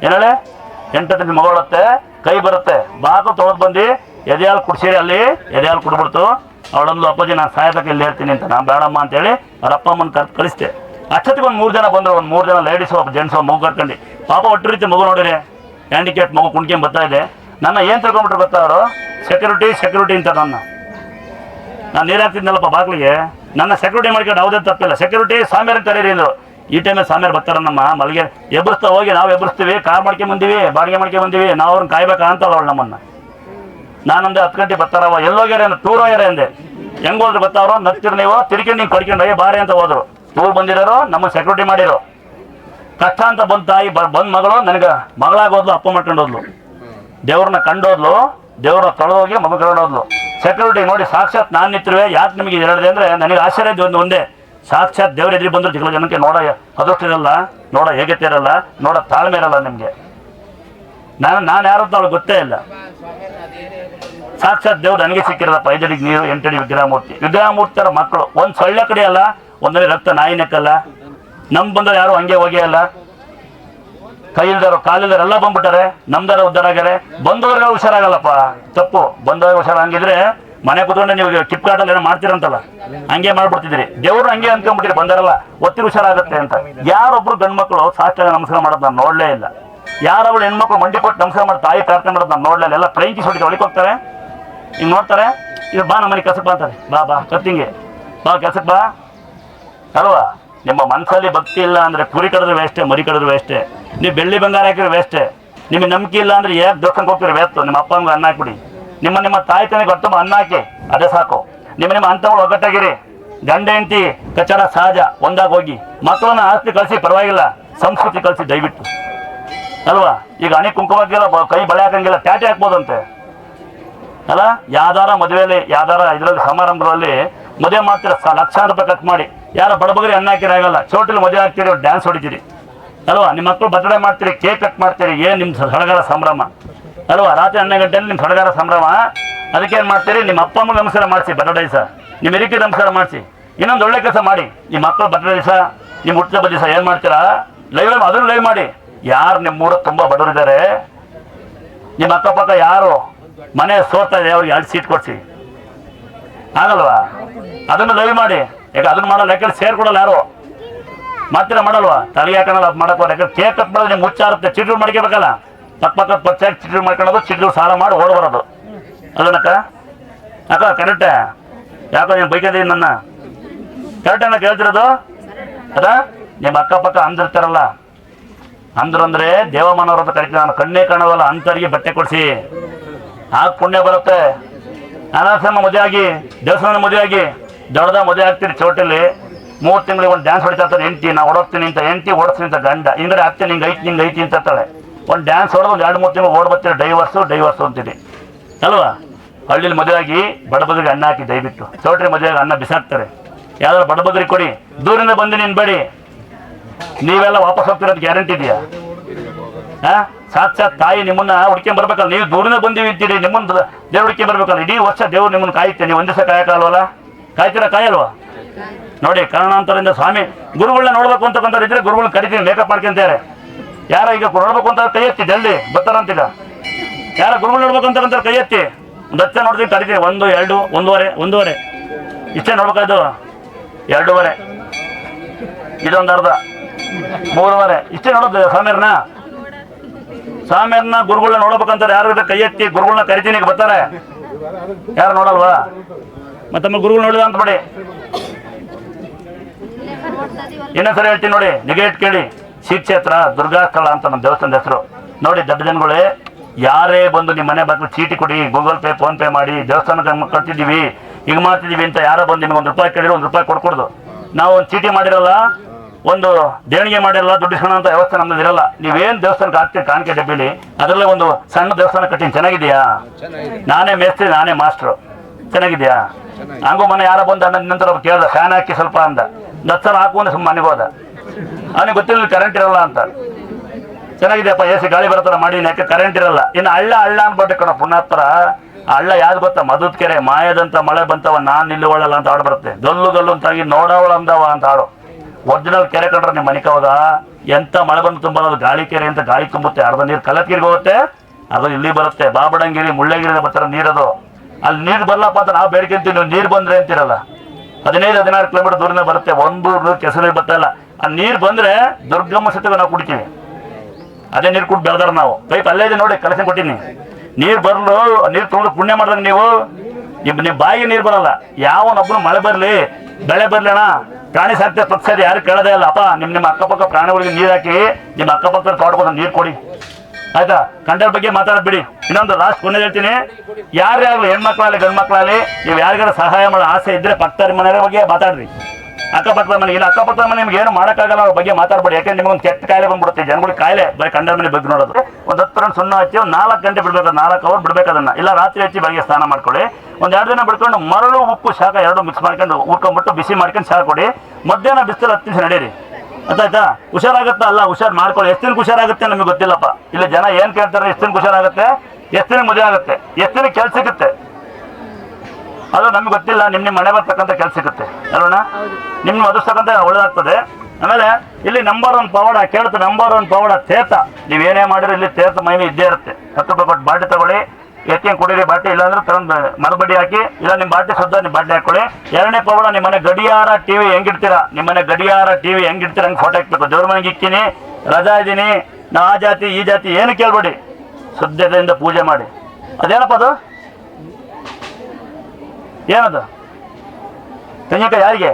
ಏನೇಳೆ ಎಂಟತ್ತು ನಿಮಿಷ ಮಗೊಳತ್ತೆ ಕೈ ಬರುತ್ತೆ. ಬಾತು ತೊಗೊಂಡು ಬಂದು ಎದೆಯಾಲ್ ಕುಡ್ಸಿರಿ ಅಲ್ಲಿ ಎದೆಯಾಲ್ ಕುಡ್ಬಿಡ್ತು ಅವಳಂದು ಅಪ್ಪಾಜಿ, ನಾನು ಸಾಯತಕ್ಕೆ ಇಲ್ಲಿ ಹೇಳ್ತೀನಿ ಅಂತ. ನಾನು ಬೇಡಮ್ಮ ಅಂತೇಳಿ ಅವ್ರ ಅಪ್ಪ ಅಮ್ಮನ ಕರ್ ಕಳಿಸ್ತೆ ಅಷ್ಟೊತ್ತಿಗೆ ಒಂದು ಮೂರು ಜನ ಬಂದರು, ಒಂದು ಮೂರು ಜನ ಲೇಡೀಸ್ ಒಬ್ಬ ಜೆಂಟ್ಸು ಮಗು ಕರ್ಕೊಂಡು. ಪಾಪ ಒಟ್ಟು ರೀತಿ ಮಗು ನೋಡಿರಿ. ಹ್ಯಾಂಡಿಕ್ಯಾಪ್ ಮಗು ಕುಣ್ಕೊಂಡು ಬರ್ತಾ ಇದೆ. ನನ್ನ ಏನು ತಿಳ್ಕೊಂಬಿಟ್ರು ಗೊತ್ತಾ ಅವರು? ಸೆಕ್ಯೂರಿಟಿ ಸೆಕ್ಯೂರಿಟಿ ಅಂತ ನನ್ನ. ನಾನು ನೀರು ಹಾಕ್ತಿದ್ನಲ್ಲಪ್ಪ ಬಾಗ್ಲಿಗೆ. ನನ್ನ ಸೆಕ್ಯೂರಿಟಿ ಮಾಡ್ಕೊಂಡು ಯಾವುದೇ ತಪ್ಪಿಲ್ಲ. ಸೆಕ್ಯೂರಿಟಿ ಸಾಮ್ಯಾರ ಕರೀರಿ ಅಂದ್ರು. ಈ ಟೈಮಲ್ಲಿ ಸಾಮ್ಯಾರ ಬರ್ತಾರ ನಮ್ಮ ಮಲ್ಗೆ. ಎಬ್ಬರಿಸ್ತಾ ಹೋಗಿ ನಾವು ಎಬ್ಬರಿಸ್ತೀವಿ ಕಾರ್ ಮಾಡ್ಕೊಂಡ್ ಬಂದೀವಿ, ಬಾಡಿಗೆ ಮಾಡ್ಕೊಂಡ್ ಬಂದೀವಿ, ನಾವು ಅವ್ರನ್ನ ಕಾಯ್ಬೇಕಾ ಅಂತ ಅವಳು ನಮ್ಮನ್ನ. ನಾನಂದೆ ಹತ್ತು ಗಂಟೆ ಬರ್ತಾರವ ಎಲ್ಲೋಗ್ಯಾರ ಟೂರ್ ಹೋಗ್ಯಾರ ಅಂದೆ. ಹೆಂಗ್ ಹೋದ್ರು ಬರ್ತಾವ್ರು ನಗ್ತಿರ್ ನೀವು ತಿರ್ಕೊಂಡು ನೀವು ಕಡ್ಕೊಂಡು ಹೋಗಿ ಬಾರಿ ಅಂತ ಹೋದ್ರು. ಟೂರ್ ಬಂದಿರೋರು, ನಮ್ಮ ಸೆಕ್ಯೂರಿಟಿ ಮಾಡಿರೋ. ಕಷ್ಟ ಅಂತ ಬಂದ ತಾಯಿ ಬಂದ್ ಮಗಳು, ನನಗೆ ಮಗಳಾಗೋದ್ಲು ಅಪ್ಪ ಮಾಡ್ಕೊಂಡು ಹೋದ್ಲು. ದೇವ್ರನ್ನ ಕಂಡೋದ್ಲು ದೇವ್ರನ್ನ ತೊಳೆದೋಗಿ ಮಗ ಕಂಡೋದ್ಲು ಸೆಕ್ಯೂರಿಟಿ ನೋಡಿ ಸಾಕ್ಷಾತ್ ನಾನು ನಿಂತಿರುವೆ, ಯಾಕೆ ನಿಮಗೆ ಹೇಳಿದೆ ಅಂದ್ರೆ, ನನಗೆ ಆಶ್ಚರ್ಯ ಒಂದು ಒಂದೇ. ಸಾಕ್ಷಾತ್ ದೇವ್ರ ಎದುರು ಬಂದ್ರು ಜಗಳ ಜನಕ್ಕೆ ನೋಡ ಅದೃಷ್ಟ ಇರಲ್ಲ ನೋಡ ಹೇಗತ್ತೆ ಇರಲ್ಲ, ನೋಡ ತಾಳ್ಮೆ ಇರಲ್ಲ ನಿಮಗೆ. ನಾನು ನಾನು ಯಾರು ಅಂತ ಅವಳು ಗೊತ್ತೇ ಇಲ್ಲ. ಸಾಕ್ಷಾತ್ ದೇವ್ರು ನನಗೆ ಸಿಕ್ಕಿರಲ್ಲ ಐದಡಿಗೆ ನೀರು, ಎಂಟಡಿ ವಿಗ್ರಹ ಮೂರ್ತಿ ವಿಗ್ರಹ ಮೂರ್ತಿಯರ ಮಕ್ಕಳು. ಒಂದು ಸೊಳ್ಳೆ ಕಡೆ ಅಲ್ಲ ಒಂದನೇ ರಕ್ತ ನಾಯಿ ನೆಕ್ಕಲ್ಲ ನಮ್ ಬಂದ್ರೆ ಯಾರು ಹಂಗೆ ಹೋಗೇ ಅಲ್ಲ ಕೈ ಕಾಲಿಲ್ದಾರ ಎಲ್ಲ ಬಂದ್ಬಿಟ್ಟಾರೆ. ನಮ್ದಾರ ಉದ್ದಾರ ಆಗ್ಯಾರೆ ಬಂದವ್ರಿಗೆ ಹುಷಾರಾಗಲ್ಲಪ್ಪ. ತಪ್ಪು. ಬಂದವ್ರಿಗೆ ಹುಷಾರ ಹಂಗಿದ್ರೆ ಮನೆ ಕುತ್ಕೊಂಡು ನೀವು ಕಿಪ್ಕಾಟಲ್ಲಿ ಏನೋ ಮಾಡ್ತೀರಂತಲ್ಲ, ಹಂಗೆ ಮಾಡ್ಬಿಡ್ತಿದ್ರಿ ದೇವರು ಹಂಗೆ ಅನ್ಕೊಂಡ್ಬಿಟ್ಟಿರಿ ಬಂದಾರಲ್ಲ ಒತ್ತಿ ಹುಷಾರಾಗುತ್ತೆ ಅಂತ. ಯಾರೊಬ್ರು ಗಂಡ್ಮಕ್ಳು ಸಾಷ್ಟಾಗ ನಮಸ್ಕಾರ ಮಾಡೋದು ನಾನು ನೋಡಲೇ ಇಲ್ಲ. ಯಾರೊಬ್ಳು ಹೆಣ್ಮಕ್ಳು ಮಂಡಿ ಕೊಟ್ಟು ನಮಸ್ಕಾರ ಮಾಡಿ ತಾಯಿ ಪ್ರಾರ್ಥನೆ ಮಾಡೋದು ನಾನು ನೋಡಲೇ ಇಲ್ಲ. ಎಲ್ಲ ಪ್ರೇಂಕಿ ಹೊಡಿತು ಹೊಳಿಕ್ ಹೋಗ್ತಾರೆ. ಹಿಂಗೆ ನೋಡ್ತಾರೆ, ಇದು ಬಾ ನಮ್ಮ ಮನೆ ಕೆಲ್ಸಕ್ಕೆ ಬಾ ಅಂತಾರೆ. ಬಾ ಬಾ ಕತ್ತಿಂಗೆ ಬಾ, ಕೆಲ್ಸಕ್ಕೆ ಬಾ. ಅಲ್ವಾ? ನಿಮ್ಮ ಮನಸ್ಸಲ್ಲಿ ಭಕ್ತಿ ಇಲ್ಲ ಅಂದ್ರೆ ಕುರಿ ಕಡಿದ್ರೆ ವೇಸ್ಟೆ ಮರಿ ಕಡಿದ್ರೆ ವೇಸ್ಟೆ ನೀವು ಬೆಳ್ಳಿ ಬಂಗಾರ ಹಾಕಿದ್ರೆ ವೇಸ್ಟೆ ನಿಮಗೆ ನಂಬಿಕೆ ಇಲ್ಲ ಅಂದ್ರೆ ಯಾಕೆ ದೇವಸ್ಥಾನಕ್ಕೆ ಹೋಗ್ತೀರಿ? ವೇಸ್ತು ನಿಮ್ಮ ಅಪ್ಪ ಅಮ್ಮಗೆ ಅನ್ನ ಹಾಕ್ಬಿಡಿ. ನಿಮ್ಮ ನಿಮ್ಮ ತಾಯಿ ತನಗೆ ಅನ್ನ ಹಾಕಿ, ಅದೇ ಸಾಕು. ನಿಮ್ಮ ನಿಮ್ಮ ಅಂತಗಳು ಒಗ್ಗಟ್ಟಾಗಿರಿ. ಗಂಡ, ಹೆಂಡತಿ ಕಚಾರ ಸಹಜ, ಒಂದಾಗಿ ಹೋಗಿ. ಮಕ್ಕಳನ್ನ ಆಸ್ತಿ ಕಳಿಸಿ, ಪರವಾಗಿಲ್ಲ. ಸಂಸ್ಕೃತಿ ಕಳಿಸಿ, ದಯವಿಟ್ಟು. ಅಲ್ವಾ? ಈಗ ಅಣಿ ಕುಂಕುಮಕ್ಕೆಲ್ಲ ಕೈ ಬಳೆ ಹಾಕಂಗಿಲ್ಲ ಟ್ಯಾಟೆ ಹಾಕ್ಬೋದಂತೆ. ಅಲ್ಲ? ಯಾವ್ದಾರ ಮದುವೆಯಲ್ಲಿ, ಯಾವ್ದಾರ ಇದರಲ್ಲಿ ಸಮಾರಂಭಗಳಲ್ಲಿ ಮದುವೆ ಮಾಡ್ತೀರ ಲಕ್ಷಾಂತರ ರೂಪಾಯಿ ಖರ್ಚು ಮಾಡಿ. ಯಾರ ಬಡಬಗರಿ ಅನ್ನ ಹಾಕಿರ ಆಗಲ್ಲ. ಚೋಟಲ್ಲಿ ಮದುವೆ ಹಾಕ್ತೀರಿ ಡ್ಯಾನ್ಸ್ ಹೊಡಿತೀರಿ. ಅಲ್ವಾ? ನಿಮ್ಮ ಮಕ್ಕಳು ಬರ್ತಡೇ ಮಾಡ್ತೀರಿ ಕೇಕ್ ಕಟ್ ಮಾಡ್ತೀರಿ, ಏನು ನಿಮ್ಮ ಸಡಗರ ಸಂಭ್ರಮ? ಅಲ್ವಾ, ರಾತ್ರಿ ಹನ್ನೆರಡು ಗಂಟೆಯಲ್ಲಿ ನಿಮ್ಮ ಸಡಗರ ಸಂಭ್ರಮ? ಅದಕ್ಕೆ ಏನು ಮಾಡ್ತೀರಿ? ನಿಮ್ಮ ಅಪ್ಪ ಅಮ್ಮಗೆ ನಮಸ್ಕಾರ ಮಾಡಿಸಿ ಬರ್ತಡೇ ದಿವಸ. ನಿಮ್ಮ ಹಿರಿಕೆ ನಮಸ್ಕಾರ ಮಾಡಿಸಿ. ಇನ್ನೊಂದು ಒಳ್ಳೆ ಕೆಲಸ ಮಾಡಿ. ನಿಮ್ಮ ಅಪ್ಪ ಬರ್ತಡೇ ದಿವಸ, ನಿಮ್ಮ ಹುಟ್ಟಿದ ದಿವಸ ಏನು ಮಾಡ್ತೀರಾ? ಲೈವ್ ಅದನ್ನು ಲೈವ್ ಮಾಡಿ. ಯಾರು ನಿಮ್ಮ ಊರಲ್ಲಿ ತುಂಬ ಬಡವರಿದ್ದಾರೆ? ನಿಮ್ಮ ಅಕ್ಕಪಕ್ಕ ಯಾರು? ಮನೆ ಸೋರ್ತಾ ಇದೆ, ಅವ್ರಿಗೆ ಎರಡು ಸೀಟ್ ಕೊಡಿಸಿ. ಆಗಲ್ವಾ? ಅದನ್ನು ಲೈವ್ ಮಾಡಿ. ಈಗ ಅದನ್ನ ಮಾಡಲ್ಲ ಯಾಕಂದ್ರೆ ಸೇರ್ ಕೊಡಲ್ಲ ಯಾರು? ಮಾಡ್ತೀರಾ ಮಾಡಲ್ವಾ? ತಲೆಗೆ ಹಾಕೋಣಲ್ಲ ಮಾಡಕ್ ಯಾಕಂದ್ರೆ ಕೇಕ್ ಕಟ್ ಮಾಡೋದು ನಿಮ್ಗೆ ಹುಚ್ಚಾರುತ್ತೆ. ಚಿಟ್ರು ಮಾಡ್ಕೋಬೇಕಲ್ಲ ಪಕ್ಕ ಪಚ್ಚಾಗಿ ಚಿಟ್ರು ಮಾಡ್ಕೊಳ್ಳೋದು ಚಿಟ್ರು ಸಾಲ ಮಾಡಿ ಓಡ್ ಬರೋದು. ಅದನ್ನಕ್ಕ ಅಕ್ಕ ಕರೆಕ್ಟ ಯಾಕೋ ನೀನು ಬೈಕದೀನಿ ನನ್ನ ಕರೆಕ್ಟ್ ಕೇಳ್ತಿರೋದು? ಅದ? ನಿಮ್ಮ ಅಕ್ಕಪಕ್ಕ ಅಂದಿರ್ತಾರಲ್ಲ ಅಂದ್ರಂದ್ರೆ ದೇವಮಾನವ್ರ ಅಂತ ಕರಿತೀನಿ, ನಾನು ಕಣ್ಣೇ ಕಾಣವಲ್ಲ ಅಂತರಿಗೆ ಬಟ್ಟೆ ಕೊಡಿಸಿ. ಆಗ ಪುಣ್ಯ ಬರುತ್ತೆ. ಅನಾಥಮ್ಮ ಮದುವೆ ಆಗಿ ದೇವಸ್ಥಾನ ಮದುವೆ ಆಗಿ ದೊಡ್ಡದ ಮದುವೆ ಆಗ್ತೀರಿ ಚೌಟಲ್ಲಿ ಮೂರು ತಿಂಗಳಿಗೆ ಒಂದು ಡ್ಯಾನ್ಸ್ ಹೊಡಿತಾ ಇರ್ತಾರೆ ಹೆಂಡತಿ, ನಾ ಓಡೋಗ್ತೀನಿ ಅಂತ, ಹೆಂಡ್ತಿ ಓಡಿಸ್ತೀನಿ ಅಂತ ಗಂಡ. ಹಿಂಗಡೆ ಆಗ್ತೀನಿ, ಹಿಂಗೆ ಐತಿ ಹಿಂಗೆ ಐತಿ ಅಂತ ಇರ್ತಾಳೆ. ಒಂದು ಡ್ಯಾನ್ಸ್ ಹೊಡೆದು ಒಂದು ಎರಡು ಮೂರು ತಿಂಗಳು ಓಡ್ ಬರ್ತೀರ ಡೈವರ್ಸು ಡೈವರ್ಸು ಅಂತೀರಿ ಅಲ್ವಾ? ಹಳ್ಳಿಲಿ ಮದುವೆ ಆಗಿ ಬಡಬಗ್ರಿಗೆ ಅನ್ನ ಹಾಕಿ ದಯವಿಟ್ಟು. ಚೌಟ್ರಿ ಮದುವೆಗೆ ಅನ್ನ ಬಿಸಾಕ್ತಾರೆ. ಯಾವ್ದಾದ್ರು ಬಡಬದ್ರಿಗೆ ಕೊಡಿ. ದೂರಿಂದ ಬಂದು ನೀನು ಬೇಡಿ. ನೀವೆಲ್ಲ ವಾಪಸ್ ಹೋಗ್ತಿರೋದು ಗ್ಯಾರಂಟಿ ಇದೆಯಾ? ಹಾ ಸಾತ್ ತಾಯಿ ನಿಮ್ಮನ್ನ ಹುಡ್ಕೊಂಡ್ ಬರ್ಬೇಕಲ್ಲ. ನೀವು ದೂರಿಂದ ಬಂದೀವಿ ಅಂತೀರಿ ನಿಮ್ಮನ್ನ ದೇವ್ರ ಹುಡ್ಕೊಂಡ್ ಬರ್ಬೇಕಲ್ಲ. ಇಡೀ ವರ್ಷ ದೇವ್ರು ನಿಮ್ಮನ್ನ ಕಾಯುತ್ತೆ. ನೀವು ಒಂದ್ ದಿವಸ ಕಾಯ್ತೀರ, ಕಾಯಲ್ವಾ? ನೋಡಿ, ಕಾರಣಾಂತರದಿಂದ ಸ್ವಾಮಿ ಗುರುಗಳನ್ನ ನೋಡ್ಬೇಕು ಅಂತಕ್ಕಂಥ ಇದ್ರೆ ಗುರುಗಳನ್ನ ಕರಿತೀನಿ ಮೇಕಪ್ ಮಾಡ್ಕೊಂತಾರೆ ಯಾರ ಈಗ ನೋಡ್ಬೇಕು ಅಂತ ಕೈ ಎತ್ತಿ, ಜಲ್ದಿ ಬರ್ತಾರಂತೀಗ ಯಾರ ಗುರುಗಳು ನೋಡ್ಬೇಕು ಅಂತ ಕೈ ಎತ್ತಿ. ಒಂದು ಹಚ್ಚ ನೋಡ್ತೀನಿ ಕರಿತೀನಿ ಒಂದು, ಎರಡು, ಒಂದೂವರೆ ಒಂದೂವರೆ. ಇಷ್ಟೇ ನೋಡ್ಬೇಕಾಯ್ತು ಎರಡೂವರೆ. ಇದೊಂದು ಅರ್ಧ. ಮೂರುವರೆ. ಇಷ್ಟೇ ನೋಡೋದು ಸ್ವಾಮಿಯರ್ನ ಸ್ವಾಮಿಯರ್ನ ಗುರುಗಳನ್ನ ನೋಡ್ಬೇಕಂತಾರೆ. ಯಾರು ಕೈ ಎತ್ತಿ ಗುರುಗಳನ್ನ ಕರಿತೀನಿ ಬರ್ತಾರೆ. ಯಾರು ನೋಡಲ್ವಾ? ಮತ್ತೊಮ್ಮೆ ಗುರುಗಳು ನೋಡಿದ ಅಂತ ಬಿಡಿ ಇನ್ನೊಂದ್ಸರಿ ಹೇಳ್ತೀನಿ ನೋಡಿ. ನಿಗೇಟ್ ಕೇಳಿ. ಶ್ರೀ ದುರ್ಗಾ ಸ್ಥಳ ಅಂತ ನಮ್ಮ ದೇವಸ್ಥಾನದ ಹೆಸರು. ನೋಡಿ ದೊಡ್ಡ ಜನಗಳೇ ಯಾರೇ ಬಂದು ನಿಮ್ಮ ಮನೆ ಬಾಗಿಲು ಚೀಟಿ ಕೊಡಿ ಗೂಗಲ್ ಪೇ ಫೋನ್ ಪೇ ಮಾಡಿ ದೇವಸ್ಥಾನಕ್ಕೆ ಕಟ್ತಿದ್ದೀವಿ ಹಿಂಗೆ ಮಾಡ್ತಿದ್ದೀವಿ ಅಂತ ಯಾರೋ ಬಂದು ನಿಮ್ಗೆ ಒಂದು ರೂಪಾಯಿ ಕೇಳಿದ್ರೆ ಒಂದು ರೂಪಾಯಿ ಕೊಡ್ಕೊಡ್ದು. ನಾವು ಒಂದು ಚೀಟಿ ಮಾಡಿರಲ್ಲ ಒಂದು ದೇಣಿಗೆ ಮಾಡಿರಲ್ಲ ದುಡ್ಡು ಸಣ್ಣ ಅಂತ ವ್ಯವಸ್ಥೆ ನಮ್ದು ಇರಲ್ಲ. ನೀವೇನು ದೇವಸ್ಥಾನಕ್ಕೆ ಹಾಕ್ತೀರಿ ಕಾಣಿಕೆ ಡಬ್ಬಿಲಿ? ಅದರಲ್ಲೇ ಒಂದು ಸಣ್ಣ ದೇವಸ್ಥಾನ ಕಟ್ಟಿನಿ ಚೆನ್ನಾಗಿದೆಯಾ? ನಾನೇ ಮೇಸ್ತ್ರಿ ನಾನೇ ಮಾಸ್ಟ್ರು. ಚೆನ್ನಾಗಿದೆಯಾ? ಹಂಗೂ ಮನೆ ಯಾರೋ ಬಂದು ಅಣ್ಣ ನಿನ್ನಂತರ ಕೇಳ್ದ ಫ್ಯಾನ್ ಹಾಕಿ ಸ್ವಲ್ಪ ಅಂದ. ಹತ್ತು ಸಾವಿರ ಹಾಕು ಸುಮ್ಮನೆ ಮನೆಗೆ ಹೋದ. ಅವನಿಗೆ ಗೊತ್ತಿಲ್ಲ ಕರೆಂಟ್ ಇರಲ್ಲ ಅಂತ. ಚೆನ್ನಾಗಿದೆಯಪ್ಪ ಎ ಸಿ ಗಾಳಿ ಬರತ್ತಲ್ಲ, ಮಾಡಿ, ಯಾಕೆ ಕರೆಂಟ್ ಇರಲ್ಲ. ಇನ್ನು ಹಳ್ಳ ಹಳ್ಳ ಅನ್ಬಿಟ್ಟೆ ಕಣ ಪುಣ್ಯತ್ರ ಹಳ್ಳ ಯಾವ್ದು ಗೊತ್ತಾ? ಮಧುದ್ ಕೆರೆ ಮಾಯದಂತ ಮಳೆ ಬಂತವ, ನಾನ್ ನಿಲ್ಲುವಳಲ್ಲ ಅಂತ ಹಾಡು ಬರುತ್ತೆ. ಗಲ್ಲು ಗಲ್ಲು ಅಂತಾಗಿ ನೋಡವಳ ಅಂದವ ಅಂತ ಹಾಡು. ಒರಿಜಿನಲ್ ಕೆರೆ ಕಂಡ್ರೆ ನಿಮ್ಮ ಮನಿಕವಾಗ ಎಂತ ಮಳೆ ಬಂದು ತುಂಬಲ್ಲ ಗಾಳಿ ಕೆರೆ ಅಂತ ಗಾಳಿ ತುಂಬುತ್ತೆ. ಅರ್ಧ ನೀರು ಕಲತ್ಗಿರಿಗೆ ಹೋಗುತ್ತೆ ಅದು ಇಲ್ಲಿ ಬರುತ್ತೆ. ಬಾಬಡಂಗಿರಿ ಮುಳ್ಳಗಿರಿ ಬರ್ತಾರೆ ನೀರದು. ಅಲ್ಲಿ ನೀರು ಬರಲ್ಲಪ್ಪ ಅಂತ ನಾವು ಅಂತೀವಿ, ನೀವು ನೀರು ಬಂದ್ರೆ ಅಂತಿರಲ್ಲ. ಹದಿನೈದು, ಹದಿನಾರು ಕಿಲೋಮೀಟರ್ ದೂರನೇ ಬರುತ್ತೆ. ಒಂದು ನೀರು ಕೆಸರು ಇಲ್ಲ. ಆ ನೀರು ಬಂದ್ರೆ ದುರ್ಗಮ್ಮ ಸತ್ವ ನಾವು ಕುಡಿತೀವಿ. ಅದೇ ನೀರು ಕುಡ್ ಬೆಳೆದಾರ ನಾವು. ಪೈಪ್ ಅಲ್ಲೇ ಇದೆ ನೋಡಿ ಕಲೆಕ್ಷನ್ ಕೊಟ್ಟಿನಿ. ನೀರು ಬರಲು, ನೀರು ತೊಗೊಂಡು ಪುಣ್ಯ ಮಾಡ್ದಂಗೆ ನೀವು ನಿಮ್ಮ ಬಾಯಿಗೆ ನೀರು ಬರಲ್ಲ. ಯಾವನೊಬ್ಬನು ಮಳೆ ಬರಲಿ, ಬೆಳೆ ಬರಲಿ ಅಣ್ಣ. ಪ್ರಾಣಿ ಸಾಕ್ತೆ ಪಕ್ಷದ ಯಾರು ಕೇಳೋದೇ ಇಲ್ಲ. ಅಪ್ಪ ನಿಮ್ಮ ನಿಮ್ಮ ಅಕ್ಕಪಕ್ಕ ಪ್ರಾಣಿಗಳಿಗೆ ನೀರು ಹಾಕಿ, ನಿಮ್ಮ ಅಕ್ಕಪಕ್ಕ ತೋಟಕ್ಕೆ ನೀರು ಕೊಡಿ. ಆಯ್ತಾ? ಕಂಡರ ಬಗ್ಗೆ ಮಾತಾಡ್ಬಿಡಿ ಇನ್ನೊಂದು ಲಾಸ್ಟ್ ಕೊನೆ ಹೇಳ್ತೀನಿ. ಯಾರೇ ಆಗಲಿ ಹೆಣ್ಮಕ್ಳಾಗಲಿ ಗಂಡು ಮಕ್ಕಳಾಗಲಿ ನೀವು ಯಾರಿಗಾರ ಸಹಾಯ ಮಾಡೋ ಆಸೆ ಇದ್ದರೆ ಪಕ್ಕದ ಮನೆಯ ಬಗ್ಗೆ ಮಾತಾಡ್ರಿ. ಅಕ್ಕಪಕ್ಕದ ಮನೆ, ಇಲ್ಲ ಅಕ್ಕಪಕ್ಕದ ಮನೆ ನಿಮ್ಗೆ ಏನು ಮಾಡೋಕ್ಕಾಗಲ್ಲ, ಅವ್ರ ಬಗ್ಗೆ ಮಾತಾಡ್ಬೇಡಿ. ಯಾಕಂದ್ರೆ ನಿಮ್ಗೆ ಒಂದು ಕೆಟ್ಟ ಕಾಯಿಲೆ ಬಂದ್ಬಿಡುತ್ತೆ. ಜನಗಳಿಗೆ ಕಾಯಿಲೆ, ಬರೀ ಕಂಡ ಮನೆ ಬಗ್ಗೆ ನೋಡೋದು. ಒಂದು ಹತ್ತು ರನ್ ಸುಣ್ಣ ಹಚ್ಚಿ, ಒಂದು ನಾಲ್ಕು ಗಂಟೆ ಬಿಡಬೇಕು ನಾಲ್ಕು ಅವರ್ ಬಿಡಬೇಕು ಅದನ್ನ. ಇಲ್ಲ, ರಾತ್ರಿ ಹಚ್ಚಿ ಬೆಳಗ್ಗೆ ಸ್ನಾನ ಮಾಡ್ಕೊಳ್ಳಿ. ಒಂದು ಎರಡು ದಿನ ಬಿಡ್ಕೊಂಡು ಮರಳು, ಉಪ್ಪು, ಶಾಖ ಎರಡು ಮಿಕ್ಸ್ ಮಾಡ್ಕೊಂಡು ಉರ್ಕೊಂಡ್ಬಿಟ್ಟು ಬಿಸಿ ಮಾಡ್ಕೊಂಡು ಶಾಖ ಕೊಡಿ. ಮಧ್ಯಾಹ್ನ ಬಿಸಿಲು ಹತ್ತು ನಿಮಿಷ ನಡೀರಿ. ಗೊತ್ತಾಯ್ತಾ ಹುಷಾರಾಗುತ್ತಾ? ಅಲ್ಲ, ಹುಷಾರು ಮಾಡ್ಕೊಳ್ಳಿ. ಎಷ್ಟು ದಿನಕ್ಕೆ ಹುಷಾರಾಗುತ್ತೆ ನಮಗೆ ಗೊತ್ತಿಲ್ಲಪ್ಪ. ಇಲ್ಲಿ ಜನ ಏನು ಕೇಳ್ತಾರೆ, ಎಷ್ಟು ದಿನಕ್ಕೆ ಹುಷಾರಾಗುತ್ತೆ? ಎಷ್ಟು ದಿನ ಮದುವೆ ಆಗುತ್ತೆ? ಎಷ್ಟು ದಿನ ಕೆಲ್ಸ ಸಿಗುತ್ತೆ ಅದು ನಮ್ಗೆ ಗೊತ್ತಿಲ್ಲ ನಿಮ್ ನಿಮ್ಮ ಮನೆ ಬರ್ತಕ್ಕಂಥ ಕೆಲ್ಸ ಸಿಗುತ್ತೆ. ಅಲ್ವಣ್ಣ? ನಿಮ್ ಮದುಸ್ತಕ್ಕಂಥ ಒಳ್ಳೇದಾಗ್ತದೆ. ಆಮೇಲೆ ಇಲ್ಲಿ ನಂಬರ್ ಒನ್ ಪವಾಡ ಕೇಳುತ್ತೆ ನಂಬರ್ ಒನ್ ಪವಾಡ ತೇತ. ನೀವೇನೇ ಮಾಡಿದ್ರೆ ಇಲ್ಲಿ ತೇತ ಮೈಲಿ ಇದ್ದೇ ಇರುತ್ತೆ. ಹತ್ತು ರೂಪಾಯಿ ಕೊಟ್ಟು ಬಾಟಿ ತಗೊಳ್ಳಿ ಎತ್ತಿನ ಕುಡೀರಿ ಬಾಟಿ ಇಲ್ಲಾಂದ್ರೆ ತಗೊಂಡು ಮರಬಡ್ಡಿ ಹಾಕಿ ಇಲ್ಲ ನಿಮ್ಮ ಬಾಟಿ ಶುದ್ಧ ನಿಮ್ಮ ಬಾಟಿ ಹಾಕೊಳ್ಳಿ. ಎರಡನೇ ಪವಾಡ ನಿಮ್ಮ ಮನೆ ಗಡಿಯಾರ ಟಿವಿ ಹೆಂಗಿಡ್ತೀರಾ ನಿಮ್ಮ ಮನೆ ಗಡಿಯಾರ ಟಿವಿ ಹೆಂಗಿಡ್ತೀರಾ ಹಂಗೆ ಫೋಟೋ ಹಾಕ್ಬೇಕು. ದೇವ್ರ ಮನೆಗೆ ಇಕ್ಕಿನಿ ರಜಾ ಇದ್ದೀನಿ ನಾ ಆ ಜಾತಿ ಈ ಜಾತಿ ಏನು ಕೇಳ್ಬೇಡಿ. ಶುದ್ಧತೆಯಿಂದ ಪೂಜೆ ಮಾಡಿ. ಅದೇನಪ್ಪ ಅದು? ಏನದು? ತೆಂಗಿನಕಾಯಿ ಯಾರಿಗೆ?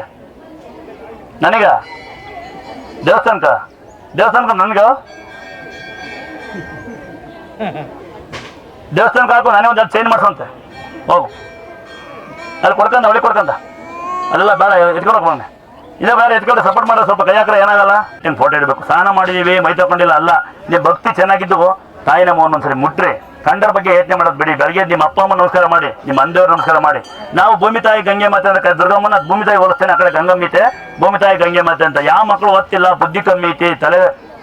ನನಗ? ದೇವಸ್ಥಾನಕ್ಕ? ದೇವಸ್ಥಾನಕ ನನಗ? ದೇವಸ್ಥಾನಕ್ಕೆ ಹಾಕು, ನಾನೇ ಒಂದು ಚೇಂಜ್ ಮಾಡ್ಸಂತೆ. ಹೋಗು. ಅಲ್ಲಿ ಕೊಡ್ಕಂದ ಅವಳಿಗೆ ಕೊಡ್ಕಂದ. ಅದೆಲ್ಲ ಬೇಡ, ಎತ್ಕೊಂಡು ಬಂದೆ ಇದೇ ಬೇಡ, ಎತ್ಕೊಂಡು ಸಪೋರ್ಟ್ ಮಾಡೋ, ಸ್ವಲ್ಪ ಕೈ ಹಾಕ್ರೆ ಏನಾಗಲ್ಲ. ಏನು ಫೋಟೋ ಇಡಬೇಕು. ಸ್ನಾನ ಮಾಡಿದೀವಿ, ಮೈ ತಗೊಂಡಿಲ್ಲ ಅಲ್ಲ. ನೀವು ಭಕ್ತಿ ಚೆನ್ನಾಗಿದ್ದು, ತಾಯಿನ ಮೋನ್ ಒಂದ್ಸರಿ ಮುಟ್ರಿ. ಕಂಡರ ಬಗ್ಗೆ ಯೋಚನೆ ಮಾಡೋದು ಬಿಡಿ. ಬೆಳಗ್ಗೆ ನಿಮ್ಮ ಅಪ್ಪ ಅಮ್ಮ ನಮಸ್ಕಾರ ಮಾಡಿ, ನಿಮ್ಮ ಅಂದೇವ್ರ ನಮಸ್ಕಾರ ಮಾಡಿ. ನಾವು ಭೂಮಿ ತಾಯಿ ಗಂಗೆ ಮಾತೆ ಅಂತ ದುರ್ಗಮ್ಮನ ಭೂಮಿ ತಾಯಿ ಹೋಲಿಸ್ತೇನೆ ಆ ಕಡೆ ಗಂಗಮ್ಮೀತೆ ಭೂಮಿ ತಾಯಿ ಗಂಗೆ ಮಾತೆ ಅಂತ. ಯಾವ ಮಕ್ಕಳು ಓದ್ತಿಲ್ಲ, ಬುದ್ಧಿ ಕಮ್ಮಿ ಐತಿ, ತಲೆ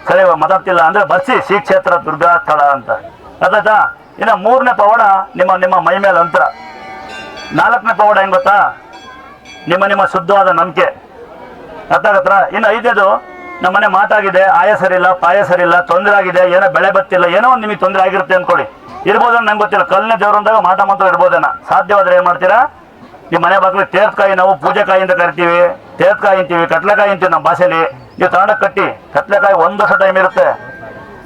ತಲೆ ಮಾತಾಡ್ತಿಲ್ಲ ಅಂದ್ರೆ ಬರ್ಸಿ ಶ್ರೀ ಕ್ಷೇತ್ರ, ದುರ್ಗಾ ಸ್ಥಳ ಅಂತ. ಅದಾಯ್ತಾ ಇನ್ನು ಮೂರನೇ ಪವಾಡ ನಿಮ್ಮ ನಿಮ್ಮ ಮೈ ಮೇಲೆ ಅಂತರ. ನಾಲ್ಕನೇ ಪವಾಡ ಹೆಂಗ್ ಗೊತ್ತಾ? ನಿಮ್ಮ ನಿಮ್ಮ ಶುದ್ಧವಾದ ನಂಬಿಕೆ. ಅರ್ಥ ಆಗತ್ತಾ? ಇನ್ನು ಐದನೇದು ನಮ್ಮನೆ ಮಾತಾಗಿದೆ, ಆಯ ಸರಿಲ್ಲ ಪಾಯ ಸರಿಲ್ಲ ತೊಂದರೆ ಆಗಿದೆ, ಏನೋ ಬೆಳೆ ಬತ್ತಿಲ್ಲ ಏನೋ ಒಂದು ನಿಮಗೆ ತೊಂದರೆ ಆಗಿರುತ್ತೆ ಅಂದ್ಕೊಳ್ಳಿ ಇರ್ಬೋದನ್ನ ನಂಗೆ ಗೊತ್ತಿಲ್ಲ, ಕಲ್ಲಿನ ದೇವ್ರು ಅಂದಾಗ ಮಾಟ ಮಂತ್ರ ಇರ್ಬೋದೇನ. ಸಾಧ್ಯವಾದ್ರೆ ಏನ್ ಮಾಡ್ತೀರಾ? ನಿಮ್ಮ ಮನೆ ಬಾಗಿಲು ತೇರ್ಕಾಯಿ ನಾವು ಪೂಜೆಕಾಯಿ ಅಂತ ಕರಿತೀವಿ ತೇರ್ಕಾಯಿ ಅಂತೀವಿ ಕಟ್ಲೆಕಾಯಿ ಅಂತೀವಿ ನಮ್ಮ ಭಾಷೆಲಿ. ನೀವು ತಗೊಂಡೋಗಿ ಕಟ್ಟಿ ಕಟ್ಲೆಕಾಯಿ ಒಂದು ವರ್ಷ ಟೈಮ್ ಇರುತ್ತೆ.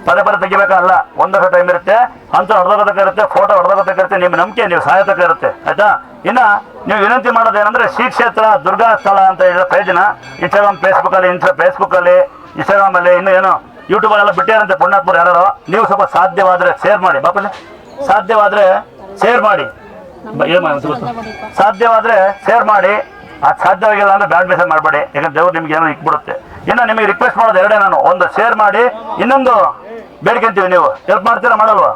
ಪದೇ ಪದೇ ತೆಗಿಬೇಕಲ್ಲ, ಒಂದು ಘಟ ಟೈಮ್ ಇರುತ್ತೆ ಅಂತ ಇರುತ್ತೆ ಫೋಟೋ ಇರುತ್ತೆ, ನಿಮ್ಮ ನಂಬಿಕೆ ನೀವು ಸಾಯತಕ್ಕ ಇರುತ್ತೆ, ಆಯ್ತಾ? ಇನ್ನ ನೀವು ವಿನಂತಿ ಮಾಡೋದೇನಂದ್ರೆ ಶ್ರೀ ಕ್ಷೇತ್ರ ದುರ್ಗಾ ಸ್ಥಳ ಅಂತ ಹೇಳಿದ ಪೇಜ್ನ ಇನ್ಸ್ಟಾಗ್ರಾಮ್ ಫೇಸ್ಬುಕ್ ಅಲ್ಲಿ ಇನ್ಸ್ಟಾ ಫೇಸ್ಬುಕ್ ಅಲ್ಲಿ ಇನ್ಸ್ಟಾಗ್ರಾಮ್ ಅಲ್ಲಿ, ಇನ್ನು ಏನು ಯೂಟ್ಯೂಬ್ ಅಲ್ಲೆಲ್ಲ ಬಿಟ್ಟಿರಂತೆ ಪುಣ್ಯಾತ್ಮರು ಯಾರು ನೀವು ಸ್ವಲ್ಪ ಸಾಧ್ಯವಾದ್ರೆ ಶೇರ್ ಮಾಡಿ ಬಾಪಲ್ಲಿ ಸಾಧ್ಯವಾದ್ರೆ ಶೇರ್ ಮಾಡಿ. ಮಾಡೋದು ಸಾಧ್ಯವಾದ್ರೆ ಶೇರ್ ಮಾಡಿ. ಅದು ಸಾಧ್ಯವಾಗಿಲ್ಲ ಅಂದ್ರೆ ಬ್ಯಾಡ್ ಮೆಸೇಜ್ ಮಾಡಬೇಡಿ. ಯಾಕಂದ್ರೆ ದೇವ್ರು ನಿಮ್ಗೆ ಏನೋ ಇಕ್ಬಿಡುತ್ತೆ ಇನ್ನು ನಿಮಗೆ ರಿಕ್ವೆಸ್ಟ್ ಮಾಡೋದು ಎರಡೇ ನಾನು. ಒಂದು ಶೇರ್ ಮಾಡಿ ಇನ್ನೊಂದು ಬೇಡ್ಕೊಂತೀವಿ ನೀವು. ಹೆಲ್ಪ್ ಮಾಡ್ತೀರಾ ಮಾಡಲ್ವಾ?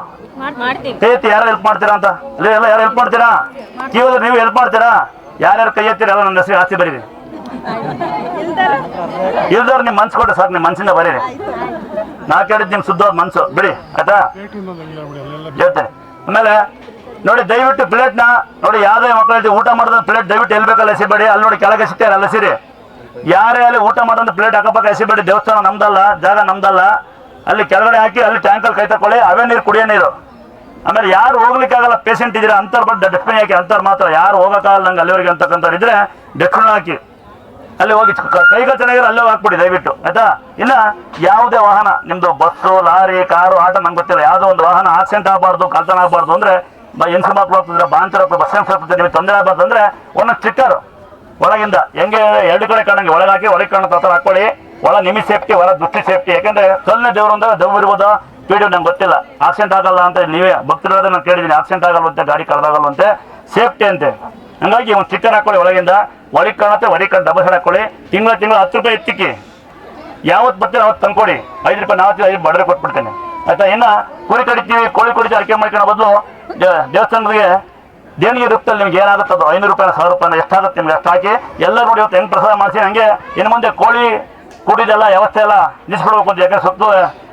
ಸೇತಿ ಯಾರು ಹೆಲ್ಪ್ ಮಾಡ್ತೀರಾ ಅಂತ? ಅಲ್ಲಿ ಎಲ್ಲ ಯಾರು ಹೆಲ್ಪ್ ಮಾಡ್ತೀರಾ? ಕೇವಲ ನೀವು ಹೆಲ್ಪ್ ಮಾಡ್ತೀರಾ? ಯಾರ್ಯಾರು ಕೈ ಎತ್ತೀರ ಎಲ್ಲ ನನ್ನ ಹೆಸರು ಆಸ್ತಿ ಬರೀರಿ. ಇಲ್ದವ್ರು ನಿಮ್ಮ ಮನ್ಸು ಕೊಟ್ಟು ಸಾಕು ನಿಮ್ಮ ಮನ್ಸಿಂದ ಬರೀರಿ. ನಾ ಕೇಳಿದ್ ನಿಮ್ ಶುದ್ಧವಾದ ಮನ್ಸು. ಬಿಡಿ ಆಯ್ತಾ? ಹೇಳ್ತೇನೆ. ಆಮೇಲೆ ನೋಡಿ ದಯವಿಟ್ಟು ಪ್ಲೇಟ್ನ ನೋಡಿ ಯಾವುದೇ ಮಕ್ಕಳ ಊಟ ಮಾಡಿದ ಪ್ಲೇಟ್ ದಯವಿಟ್ಟು ಎಲ್ಲಿ ಬೇಕಲ್ಲ ಎಸಿಬೇಡಿ. ಅಲ್ಲಿ ನೋಡಿ ಕೆಳಗೆ ಸಿಗ್ತಾರೆ ಅಲ್ಲಿ ಎಸಿರಿ ಯಾರೇ ಅಲ್ಲಿ ಊಟ ಮಾಡೋದು ಪ್ಲೇಟ್ ಅಕ್ಕಪಕ್ಕ ಎಸಿಬೇಡಿ ದೇವಸ್ಥಾನ ನಮ್ದಲ್ಲ, ಜಾಗ ನಮ್ದಲ್ಲ. ಅಲ್ಲಿ ಕೆಳಗಡೆ ಹಾಕಿ, ಅಲ್ಲಿ ಟ್ಯಾಂಕಲ್ಲಿ ಕೈ ತಕೊಳ್ಳಿ ಅವೇ ನೀರು ಕುಡಿಯೋ ನೀರು. ಆಮೇಲೆ ಯಾರು ಹೋಗ್ಲಿಕ್ಕಾಗಲ್ಲ ಪೇಷಂಟ್ ಇದ್ರೆ ಅಂತರ್ ಬಟ್ ಡಸ್ಟ್ಬಿನ್ ಹಾಕಿ ಅಂತರ್ ಮಾತ್ರ. ಯಾರು ಹೋಗಕ್ಕಾಗಲ್ಲ ನಂಗೆ ಅಲ್ಲಿವರೆಗೆ ಅಂತಕ್ಕಂಥವ್ರು ಇದ್ರೆ ಡಸ್ಟ್ಬಿನ್ ಹಾಕಿ. ಅಲ್ಲಿ ಹೋಗಿ ಕೈಗ ಚೆನ್ನಾಗಿರೋ ಅಲ್ಲೇ ಹಾಕ್ಬಿಡಿ ದಯವಿಟ್ಟು. ಆಯ್ತಾ? ಇಲ್ಲ ಯಾವುದೇ ವಾಹನ, ನಿಮ್ದು ಬಸ್ಸು, ಲಾರಿ, ಕಾರು, ಆಟೋ, ನಂಗೆ ಗೊತ್ತಿಲ್ಲ. ಯಾವುದೋ ಒಂದು ವಾಹನ ಆಕ್ಸಿಡೆಂಟ್ ಆಗಬಾರ್ದು, ಕಳ್ತನ ಆಗಬಾರ್ದು ಅಂದ್ರೆ ಎನ್ಸಿ ಮಕ್ಕಳು ಹೋಗ್ತಿದ್ರೆ ಬಾಂತರ ಬಸ್ ಹೋಗ್ತಿದ್ರೆ, ನಿಮಗೆ ತೊಂದರೆ ಆಗಬಾರ್ದು ಅಂದ್ರೆ, ಒಂದೊಂದು ಸ್ಟಿಕ್ಕರ್ ಒಳಗಿಂದ ಹೆಂಗೆ ಎರಡು ಕಡೆ ಕಾಣಂಗೆ, ಒಳಗೆ ಹಾಕಿ, ಹೊರಗೆ ಕಾಣೋ ಥರ ಹಾಕೊಳ್ಳಿ ಒಳ ನಿಮಗೆ ಸೇಫ್ಟಿ, ಹೊರ ದೃಷ್ಟಿ ಸೇಫ್ಟಿ. ಯಾಕಂದ್ರೆ ಸೊನ್ನೆ ದೇವರು ಅಂದ್ರೆ ದೇವ್ ಇರ್ಬೋದು ಪೀಡಿಯೋ ನಂಗೆ ಗೊತ್ತಿಲ್ಲ. ಆಕ್ಸಿಡೆಂಟ್ ಆಗಲ್ಲ ಅಂತ ನೀವೇ ಭಕ್ತರಾದ ನಾನು ಕೇಳಿದ್ದೀನಿ ಆಕ್ಸಿಡೆಂಟ್ ಆಗಲ್ವಂತೆ, ಗಾಡಿ ಕಳೆದಾಗಲ್ವಂತೆ. ಸೇಫ್ಟಿ ಅಂತೆ. ಹಂಗಾಗಿ ಒಂದು ಸ್ಟಿಕ್ಕರ್ ಹಾಕೊಳ್ಳಿ ಒಳಗಿಂದ. ಒಳಗೆ ಕಾಣುತ್ತೆ, ಹೊರಗೆ ಕಾಣ ಡಬಲ್ ಹಾಕೊಳ್ಳಿ. ತಿಂಗಳ ತಿಂಗಳ ಹತ್ತು ರೂಪಾಯಿ ಎತ್ತಿಕ್ಕಿ ಯಾವತ್ತು ಬರ್ತೀರ ಅವತ್ತು ತಂದ್ಕೊಡಿ. ಐದು ರೂಪಾಯಿ ನಾವು ಐದು ಬಡ್ರೆ ಕೊಟ್ಬಿಡ್ತೇನೆ. ಆಯ್ತಾ? ಇನ್ನ ಕುರಿ ಕಡಿತೀವಿ, ಕೋಳಿ ಕಡಿತೀವಿ, ಅಡಿಕೆ ಮಾಡ್ಕೊಳ್ಳೋ ಬದಲು ದೇವಸ್ಥಾನಗಳಿಗೆ ದೇಣಿಗೆ ರೂಪದಲ್ಲಿ ನಿಮ್ಗೆ ಏನಾಗುತ್ತೆ ಅದು ಐನೂರು ರೂಪಾಯಿ ಸಾವಿರ ರೂಪಾಯಿ ಎಷ್ಟಾಗುತ್ತೆ ನಿಮ್ಗೆ ಅಷ್ಟು ಹಾಕಿ? ಎಲ್ಲ ನೋಡಿ ಇವತ್ತು ಹೆಂಗ್ ಪ್ರಸಾದ ಮಾಡಿಸಿ? ಹಂಗೆ ಇನ್ನು ಮುಂದೆ ಕೋಳಿ ಕೂಡಿದೆಲ್ಲ ವ್ಯವಸ್ಥೆ ಎಲ್ಲ ನಿಲ್ಸ್ಬಿಡ್ಬೇಕು ಅಂತ ಯಾಕಂದ್ರೆ ಸುತ್ತು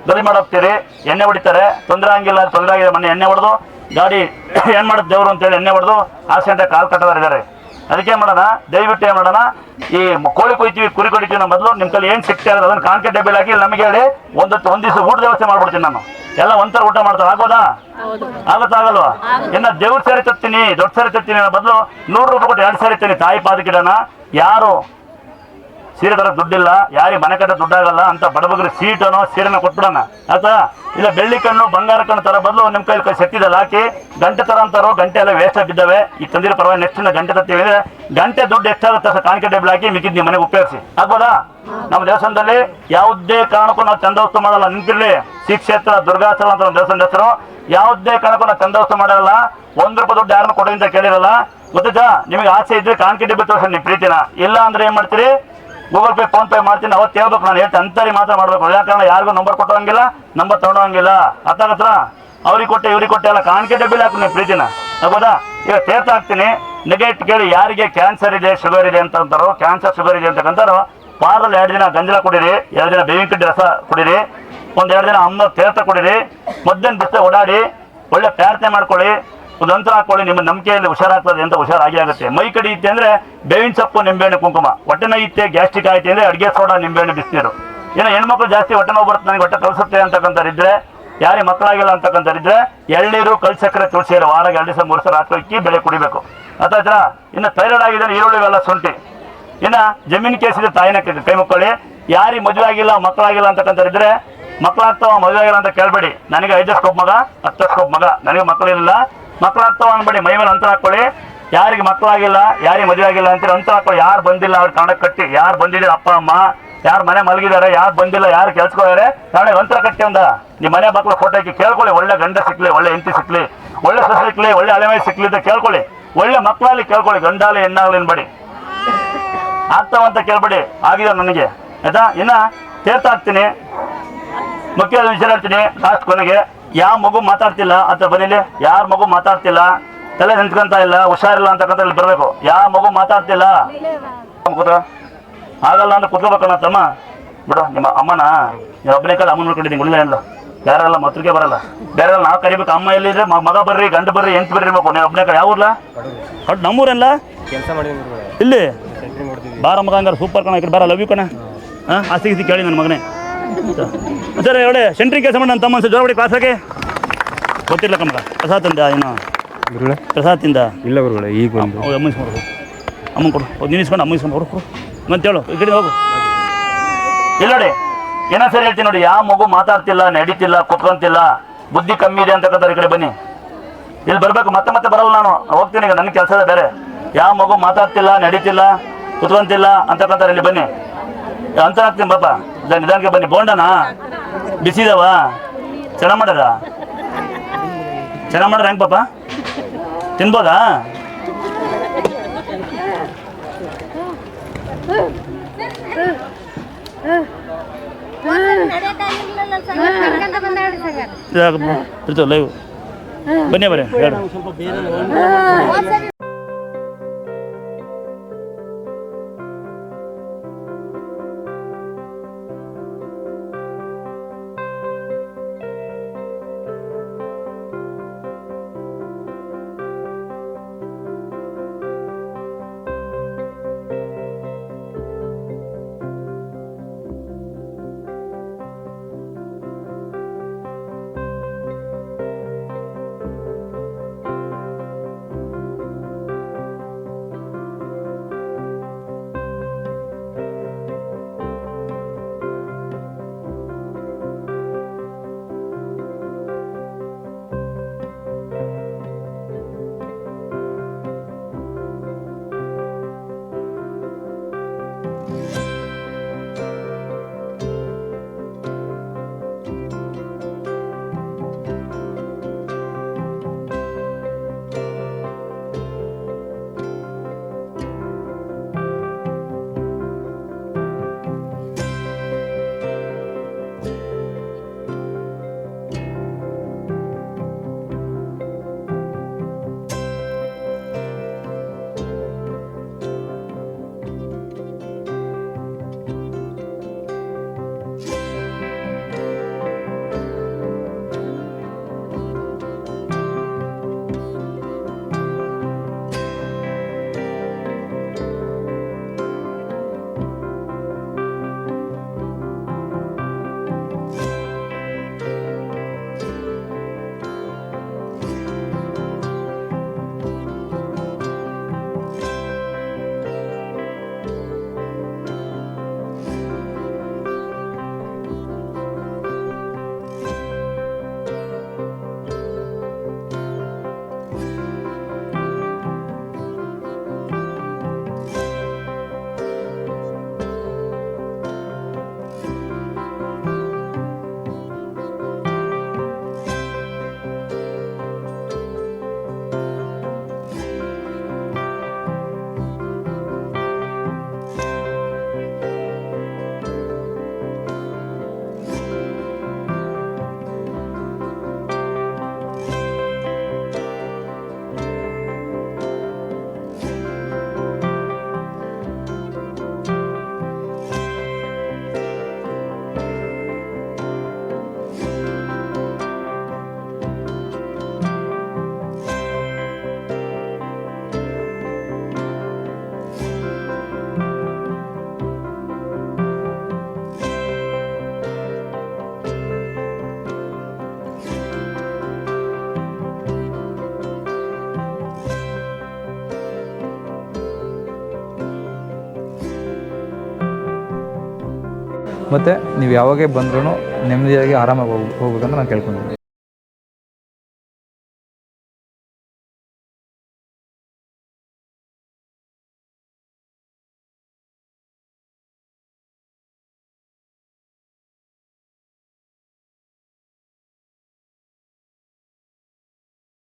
ಗಲಿ ಮಾಡೋಗ್ತೀರಿ ಎಣ್ಣೆ ಹೊಡಿತಾರೆ. ತೊಂದರೆ ಆಗಿಲ್ಲ ತೊಂದರೆ ಆಗಿದೆ, ಮೊನ್ನೆ ಎಣ್ಣೆ ಹೊಡೆದು ಗಾಡಿ ಏನ್ ಮಾಡುತ್ತೆ ದೇವರು ಅಂತೇಳಿ ಎಣ್ಣೆ ಹೊಡೆದು ಆಕ್ಸಿಡೆಂಟ್ ಕಾಲು ಕಟ್ಟೋರು ಇದ್ದಾರೆ ಅದಕ್ಕೆ ಮಾಡೋಣ, ದಯವಿಟ್ಟು ಏನ್ ಮಾಡೋಣ, ಈ ಕೋಳಿ ಕೊಯ್ತೀವಿ, ಕುರಿ ಕೊಡಿತೀವಿ ನಮ್ಮ ಮೊದಲು ನಿಮ್ಮ ಕಲ್ಲಿ ಏನು ಸಿಗ್ತಾ ಇರೋದು ಅದನ್ನ ಕಾಣಿಕೆ ಡಬ್ಬಿಲ್ ಹಾಕಿ ನಮಗೆ ಹೇಳಿ ಒಂದು ಒಂದ್ ದಿವಸ ಊಟದ ವ್ಯವಸ್ಥೆ ಮಾಡ್ಬಿಡ್ತೀನಿ ನಾನು. ಎಲ್ಲ ಒಂಥರ ಊಟ ಮಾಡ್ತಾರೆ ಆಗೋದಾ ಆಗತ್ತಾಗಲ್ವಾ ಇನ್ನ ದೇವ್ರ ಸರಿ ತರ್ತೀನಿ ದೊಡ್ಡ ಸೇರಿ ತರ್ತೀನಿ ಅನ್ನೋ ಬದಲು ನೂರು ರೂಪಾಯಿ ಕೊಟ್ಟು ಎರಡು ಸರಿ ತಾಯಿ ಪಾದಕಿಡನ ಯಾರು ಸೀರೆ ತರ ದುಡ್ಡಿಲ್ಲ, ಯಾರಿಗೆ ಮನೆ ಕಟ್ಟ ದುಡ್ಡಾಗಲ್ಲ ಅಂತ ಬಡಬಗ್ರ ಸೀಟನೋ ಸೀರೆನ ಕೊಟ್ಬಿಡೋಣ. ಆಯ್ತಾ? ಇಲ್ಲ ಬೆಳ್ಳಿ ಕಣ್ಣು, ಬಂಗಾರ ಕಣ್ಣು ತರ ಬದಲು ನಿಮ್ಮ ಕೈಲಿ ಕೈ ಶಕ್ತಿದಲ್ಲಿ ಹಾಕಿ ಗಂಟೆ ತರ ಅಂತಾರೋ ಗಂಟೆ ಎಲ್ಲ ವೇಸ್ಟ್ ಆಗಿದ್ದಾವೆ ಈ ತಂದಿರ ಪರವಾಗಿ ನೆಕ್ಸ್ಟ್ ಗಂಟೆ ತರ್ತೀವಿ ಅಂದ್ರೆ ಗಂಟೆ ದುಡ್ಡು ಎಷ್ಟಾಗುತ್ತೆ ಕಾಣಿಕೆ ಡಬ್ಬಲ್ ಹಾಕಿ ಮಿಕ್ಕಿದ್ ನಿಮ್ಮ ಮನೆಗೆ ಉಪಯೋಗಿಸಿ. ಆಗ್ಬೋದಾ? ನಮ್ಮ ದೇವಸ್ಥಾನದಲ್ಲಿ ಯಾವುದೇ ಕಾರಣಕ್ಕೂ ನಾವು ಚಂದೋತ್ಸವ ಮಾಡಲ್ಲ, ನಿಂತಿರ್ಲಿ. ಶ್ರೀ ಕ್ಷೇತ್ರ ದುರ್ಗಾಸ್ತವ ಅಂತ ಒಂದು ದೇವಸ್ಥಾನದ ಹೆಸರು. ಯಾವುದೇ ಕಾರಣಕ್ಕೂ ನಾವು ಚಂದೋತ್ಸವ ಮಾಡಲ್ಲ. ಒಂದ್ ರೂಪಾಯಿ ದುಡ್ಡು ಯಾರನ್ನು ಕೊಡೋ ಅಂತ ಕೇಳಿರಲ್ಲ. ಗೊತ್ತಾ ನಿಮಗೆ ಆಸೆ ಇದ್ರೆ ಕಾಣಿಕೆ ಡಬ್ಬಿ ತೋರಿಸಿ ನಿಮ್ಮ ಪ್ರೀತಿನ. ಇಲ್ಲ ಅಂದ್ರೆ ಏನ್ ಮಾಡ್ತೀರಿ? ಗೂಗಲ್ ಪೇ, ಫೋನ್ ಪೇ ಮಾಡ್ತೀನಿ, ಅವತ್ತು ಹೇಳ್ಬೇಕು, ನಾನು ಹೇಳ್ತೀನಿ. ಅಂತರಿ ಮಾತ್ರ ಮಾಡ್ಬೇಕು. ಯಾಕಂದ್ರೆ ಯಾರಿಗೂ ನಂಬರ್ ಕೊಟ್ಟೋಂಗಿಲ್ಲ, ನಂಬರ್ ಅರ್ಥ ಆಗತ್ತಾ? ಅವ್ರಿಗೆ ಕೊಟ್ಟೆ, ಇವ್ರಿಗೆ ಕೊಟ್ಟೆ ಎಲ್ಲ ಕಾಣಿಕೆ ಡಬ್ಬಿಲ್ ಹಾಕ್ತೀನಿ ಪ್ರೀತಿನ. ಹೌದಾ ಈಗ ತೀರ್ಥ ಹಾಕ್ತೀನಿ ನೆಗೆಟ್ ಕೇಳಿ ಯಾರಿಗೆ ಕ್ಯಾನ್ಸರ್ ಇದೆ ಶುಗರ್ ಇದೆ ಅಂತ ಅಂತಾರೋ ಕ್ಯಾನ್ಸರ್ ಶುಗರ್ ಇದೆ ಅಂತಕ್ಕಂತಾರೋ ಪಾರಲ್ಲಿ ಎರಡು ದಿನ ಗಂಜಲ ಕುಡೀರಿ, ಎರಡು ದಿನ ಬೇವಿನ ಕಡ್ಡಿ ರಸ ಕುಡೀರಿ ಒಂದು ಎರಡು ದಿನ ಅಮ್ಮ ತೀರ್ಥ ಕುಡೀರಿ, ಮಧ್ಯಾಹ್ನ ಬಿಸ್ತೆ ಓಡಾಡಿ, ಒಳ್ಳೆ ಪ್ರಾರ್ಥನೆ ಮಾಡ್ಕೊಳ್ಳಿ ಒಂದು ಕೋಳಿ ನಿಮ್ಮ ನಂಬಿಕೆಯಲ್ಲಿ ಹುಷಾರಾಗ್ತದೆ ಅಂತ ಹುಷಾರಾಗಿ ಆಗುತ್ತೆ. ಮೈ ಕಡಿ ಇತ್ತೆ ಅಂದ್ರೆ ಬೇವಿನ ಸೊಪ್ಪು ನಿಂಬೆಹಣ್ಣು ಕುಂಕುಮ. ಹೊಟ್ಟೆ ನೋವು ಇತ್ತೆ, ಗ್ಯಾಸ್ಟ್ರಿಕ್ ಆಯ್ತು ಅಂದ್ರೆ ಅಡಿಗೆ ಸೋಡಾ, ನಿಂಬೆಹಣ್ಣು, ಬಿಸಿನೀರು. ಏನೋ ಹೆಣ್ಮಕ್ಳು ಜಾಸ್ತಿ ಹೊಟ್ಟೆ ನೋವು ಬರುತ್ತೆ, ನನಗೆ ಹೊಟ್ಟೆ ಕಲಿಸುತ್ತೆ ಅಂತಕ್ಕಂಥವ್ರಿದ್ರೆ ಯಾರಿಗೆ ಮಕ್ಕಳಾಗಿಲ್ಲ ಅಂತಕ್ಕಂಥರಿದ್ರೆ ಎಳ್ನೀರು ಕಲ್ ಸಕ್ಕರೆ ತುಳಸಿ ಎಲೆ ವಾರಾಗ ಎರಡು ದಿವಸ, ಮೂರು ಸಲ ರಾತ್ರಿ ಇಕ್ಕಿ ಬೆಳೆ ಕುಡಿಬೇಕು. ಅರ್ಥಾಯ್ತಾ ಇನ್ನು ಥೈರಾಯ್ಡ್ ಆಗಿದೆ ಈರುಳ್ಳಿ, ಇವೆಲ್ಲ ಶುಂಠಿ. ಇನ್ನ ಜಮೀನು ಕೇಸಿದ್ರೆ ತಾಯಿನ ಕೈ ಮುಕ್ಕೊಳ್ಳಿ ಯಾರಿಗೆ ಮದುವೆ ಆಗಿಲ್ಲ, ಮಕ್ಕಳಾಗಿಲ್ಲ ಅಂತಕ್ಕಂಥವ್ರಿದ್ರೆ ಮಕ್ಕಳಾಗ್ತಾವ, ಮದುವೆ ಆಗಿಲ್ಲ ಅಂತ ಕೇಳಬೇಡಿ. ನನಗೆ ಐದು ಸ್ಕೋಪ್ ಮಗ, ಹತ್ತು ಸ್ಕೋಪ್ ಮಗ. ನನಗೆ ಮಕ್ಕಳಿಲ್ಲ. ಮಕ್ಕಳಾಗ್ತಾವ ಅನ್ಬೇಡಿ ಮೈ ಮೇಲೆ ಅಂತರ ಹಾಕೊಳ್ಳಿ. ಯಾರಿಗೆ ಮಕ್ಕಳಾಗಿಲ್ಲ, ಯಾರಿಗೆ ಮದುವೆ ಆಗಿಲ್ಲ ಅಂತ ಅಂತರ ಹಾಕೊಳ್ಳಿ. ಯಾರು ಬಂದಿಲ್ಲ, ಅವ್ರ ಕನ್ನಡ ಕಟ್ಟಿ. ಯಾರು ಬಂದಿದ್ದೀರ ಅಪ್ಪ, ಅಮ್ಮ, ಯಾರು ಮನೆ ಮಲಗಿದ್ದಾರೆ, ಯಾರು ಬಂದಿಲ್ಲ, ಯಾರು ಕೆಲ್ಸ್ಕೊಳ್ಳಾರೆ ನಾಳೆ ಅಂತರ ಕಟ್ಟಿ ಅಂದ ನಿಮ್ಮ ಮನೆ ಮಕ್ಕಳು ಫೋಟೋ ಹಾಕಿ, ಕೇಳ್ಕೊಳ್ಳಿ. ಒಳ್ಳೆ ಗಂಡ ಸಿಕ್ಲಿ, ಒಳ್ಳೆ ಹೆಂಡತಿ ಸಿಕ್ಲಿ, ಒಳ್ಳೆ ಸೊಸೆ ಸಿಕ್ಲಿ, ಒಳ್ಳೆ ಅಲೆಮೈ ಸಿಕ್ಲಿ ಅಂತ ಕೇಳ್ಕೊಳ್ಳಿ. ಒಳ್ಳೆ ಮಕ್ಕಳಲ್ಲಿ ಕೇಳ್ಕೊಳ್ಳಿ, ಗಂಡಾಲಿ ಬಿಡಿ ಅನ್ಬೇಡಿ ಆಗ್ತಾವಂತ ಕೇಳ್ಬೇಡಿ. ಆಗಿದೆ ನನಗೆ. ಆಯ್ತಾ? ಇನ್ನ ತೀರ್ಥ ಹಾಕ್ತೀನಿ ಮುಖ್ಯ ವಿಷಯ ಹೇಳ್ತೀನಿ ಲಾಸ್ಟ್ ಕೊನೆಗೆ. ಯಾವ ಮಗು ಮಾತಾಡ್ತಿಲ್ಲ ಅಂತ ಬನ್ನಿಲಿ ಯಾರ ಮಗು ಮಾತಾಡ್ತಿಲ್ಲ ತಲೆ ನಿಂತ್ಕೊಂತ ಇಲ್ಲ ಹುಷಾರಿಲ್ಲ ಅಂತಕ್ಕಂಥ ಇಲ್ಲಿ ಬರಬೇಕು. ಯಾವ ಮಗು ಮಾತಾಡ್ತಿಲ್ಲ? ಕೂತ ಆಗಲ್ಲ ಅಂತ ಕುತ್ಕೋಬೇಕಣ್ಣ ತಮ್ಮ. ಬಿಡು ನಿಮ್ಮ ಅಮ್ಮನ ನೀವು ಒಬ್ಬನೇ ಕಾಲ ಅಮ್ಮನ ನೋಡ್ಕೊಂಡಿದ್ದೀನಿ ಉಳಿದ ಇಲ್ಲ ಯಾರಲ್ಲ ಮತ್ರಿಗೆ ಬರಲ್ಲ. ಬೇರೆ ನಾವು ಕರಿಬೇಕು ಅಮ್ಮ ಎಲ್ಲಿದ್ರೆ ಮ- ಮಗ ಬರ್ರಿ ಗಂಡು ಬರ್ರಿ ಎಂಟು ಬರ್ರಿ ಇರ್ಬೇಕು ನೀವು ಒಬ್ಬನೇ ಕಾಲ ಯಾವ ಊರ್ಲ? ಒಟ್ಟು ನಮ್ಮೂರಲ್ಲ? ಕೆಲಸ ಮಾಡಿದ್ರೆ ಇಲ್ಲಿ? ಬಾರ ಮಗ ಹಂಗಾರೆ ಸೂಪರ್ ಕಣ ಈ ಕಡೆ ಬಾರ ಲವ್ ಯು ಕಣ. ಹಾಂ? ಆಸ್ತಿ ಕೇಳಿ ನನ್ನ ಮಗನೇ. ಸರ್ ಒಳ್ಳೆ ಸೆಂಟ್ರಿಂಗ್ ಕೆಲಸ ಮಾಡಿ ನನ್ನ ತಮ್ಮ ಜೋರ ಹೊಡಿ ಕ್ಲಾಸಕ್ಕೆ ಗೊತ್ತಿಲ್ಲ ಕಮಲ ಪ್ರಸಾದ್ ತಿಂದ ಏನೋ? ಗುರುಗಳೇ? ಪ್ರಸಾದ್ ತಿಂದ ಇಲ್ಲ ಗುರುಗಳೇ ಈಗ ಬಂದು. ಹೌದು ಅಮ್ಮ ಕೊಡು ಹೋಗಿ. ನಿಲ್ಲಿಸ್ಕೊಂಡು ಅಮ್ಮಿಸ್ಕೊಂಡು ಅಮ್ಮ ಇಸ್ಕೊಂಡು ಕೊಡು ಮತ್ತೆ ಹೇಳು ಈ ಕಡೆ ಹೋಗು. ಇಲ್ಲ ನೋಡಿ ಏನೋ ಸರಿ ಹೇಳ್ತೀನಿ ನೋಡಿ ಯಾವ ಮಗು ಮಾತಾಡ್ತಿಲ್ಲ ನಡೀತಿಲ್ಲ ಕುತ್ಕೊಂತಿಲ್ಲ ಬುದ್ಧಿ ಕಮ್ಮಿ ಇದೆ ಅಂತಕ್ಕಂಥ ಈ ಕಡೆ ಬನ್ನಿ. ಇಲ್ಲಿ ಬರಬೇಕು ಮತ್ತೆ ಮತ್ತೆ ಬರಲ್ಲ ನಾನು. ಹೋಗ್ತೀನಿ ಈಗ ನನ್ನ ಕೆಲಸ ಬೇರೆ. ಯಾವ ಮಗು ಮಾತಾಡ್ತಿಲ್ಲ ನಡೀತಿಲ್ಲ ಕುತ್ಕೊಂತಿಲ್ಲ ಅಂತಕ್ಕಂಥ ಇಲ್ಲಿ ಬನ್ನಿ. ಅಂತ ಹಾಕ್ತೀನಿ ಪಾಪ ಇಲ್ಲ ನಿಧಾನಕ್ಕೆ ಬನ್ನಿ ಬೋಂಡನಾ ಬಿಸಿದವ ಚೆನ್ನಾಗಿ ಮಾಡ್ಯಾರ ಚೆನ್ನಾಗಿ ಮಾಡ್ಯಾರ ಹೆಂಗ್ ಪಾಪ ತಿನ್ಬೋದಾ ಇರ್ತದೆ ಲೈವ್ ಬನ್ನಿ ಬರ್ರಿ ಹೇಳಿ ಮತ್ತು ನೀವು ಯಾವಾಗೇ ಬಂದ್ರೂ ನೆಮ್ಮದಿಯಾಗಿ ಆರಾಮಾಗಿ ಹೋಗ್ ಹೋಗ್ಬೇಕಂತ ನಾನು ಕೇಳ್ಕೊಂಡಿದ್ದೀನಿ.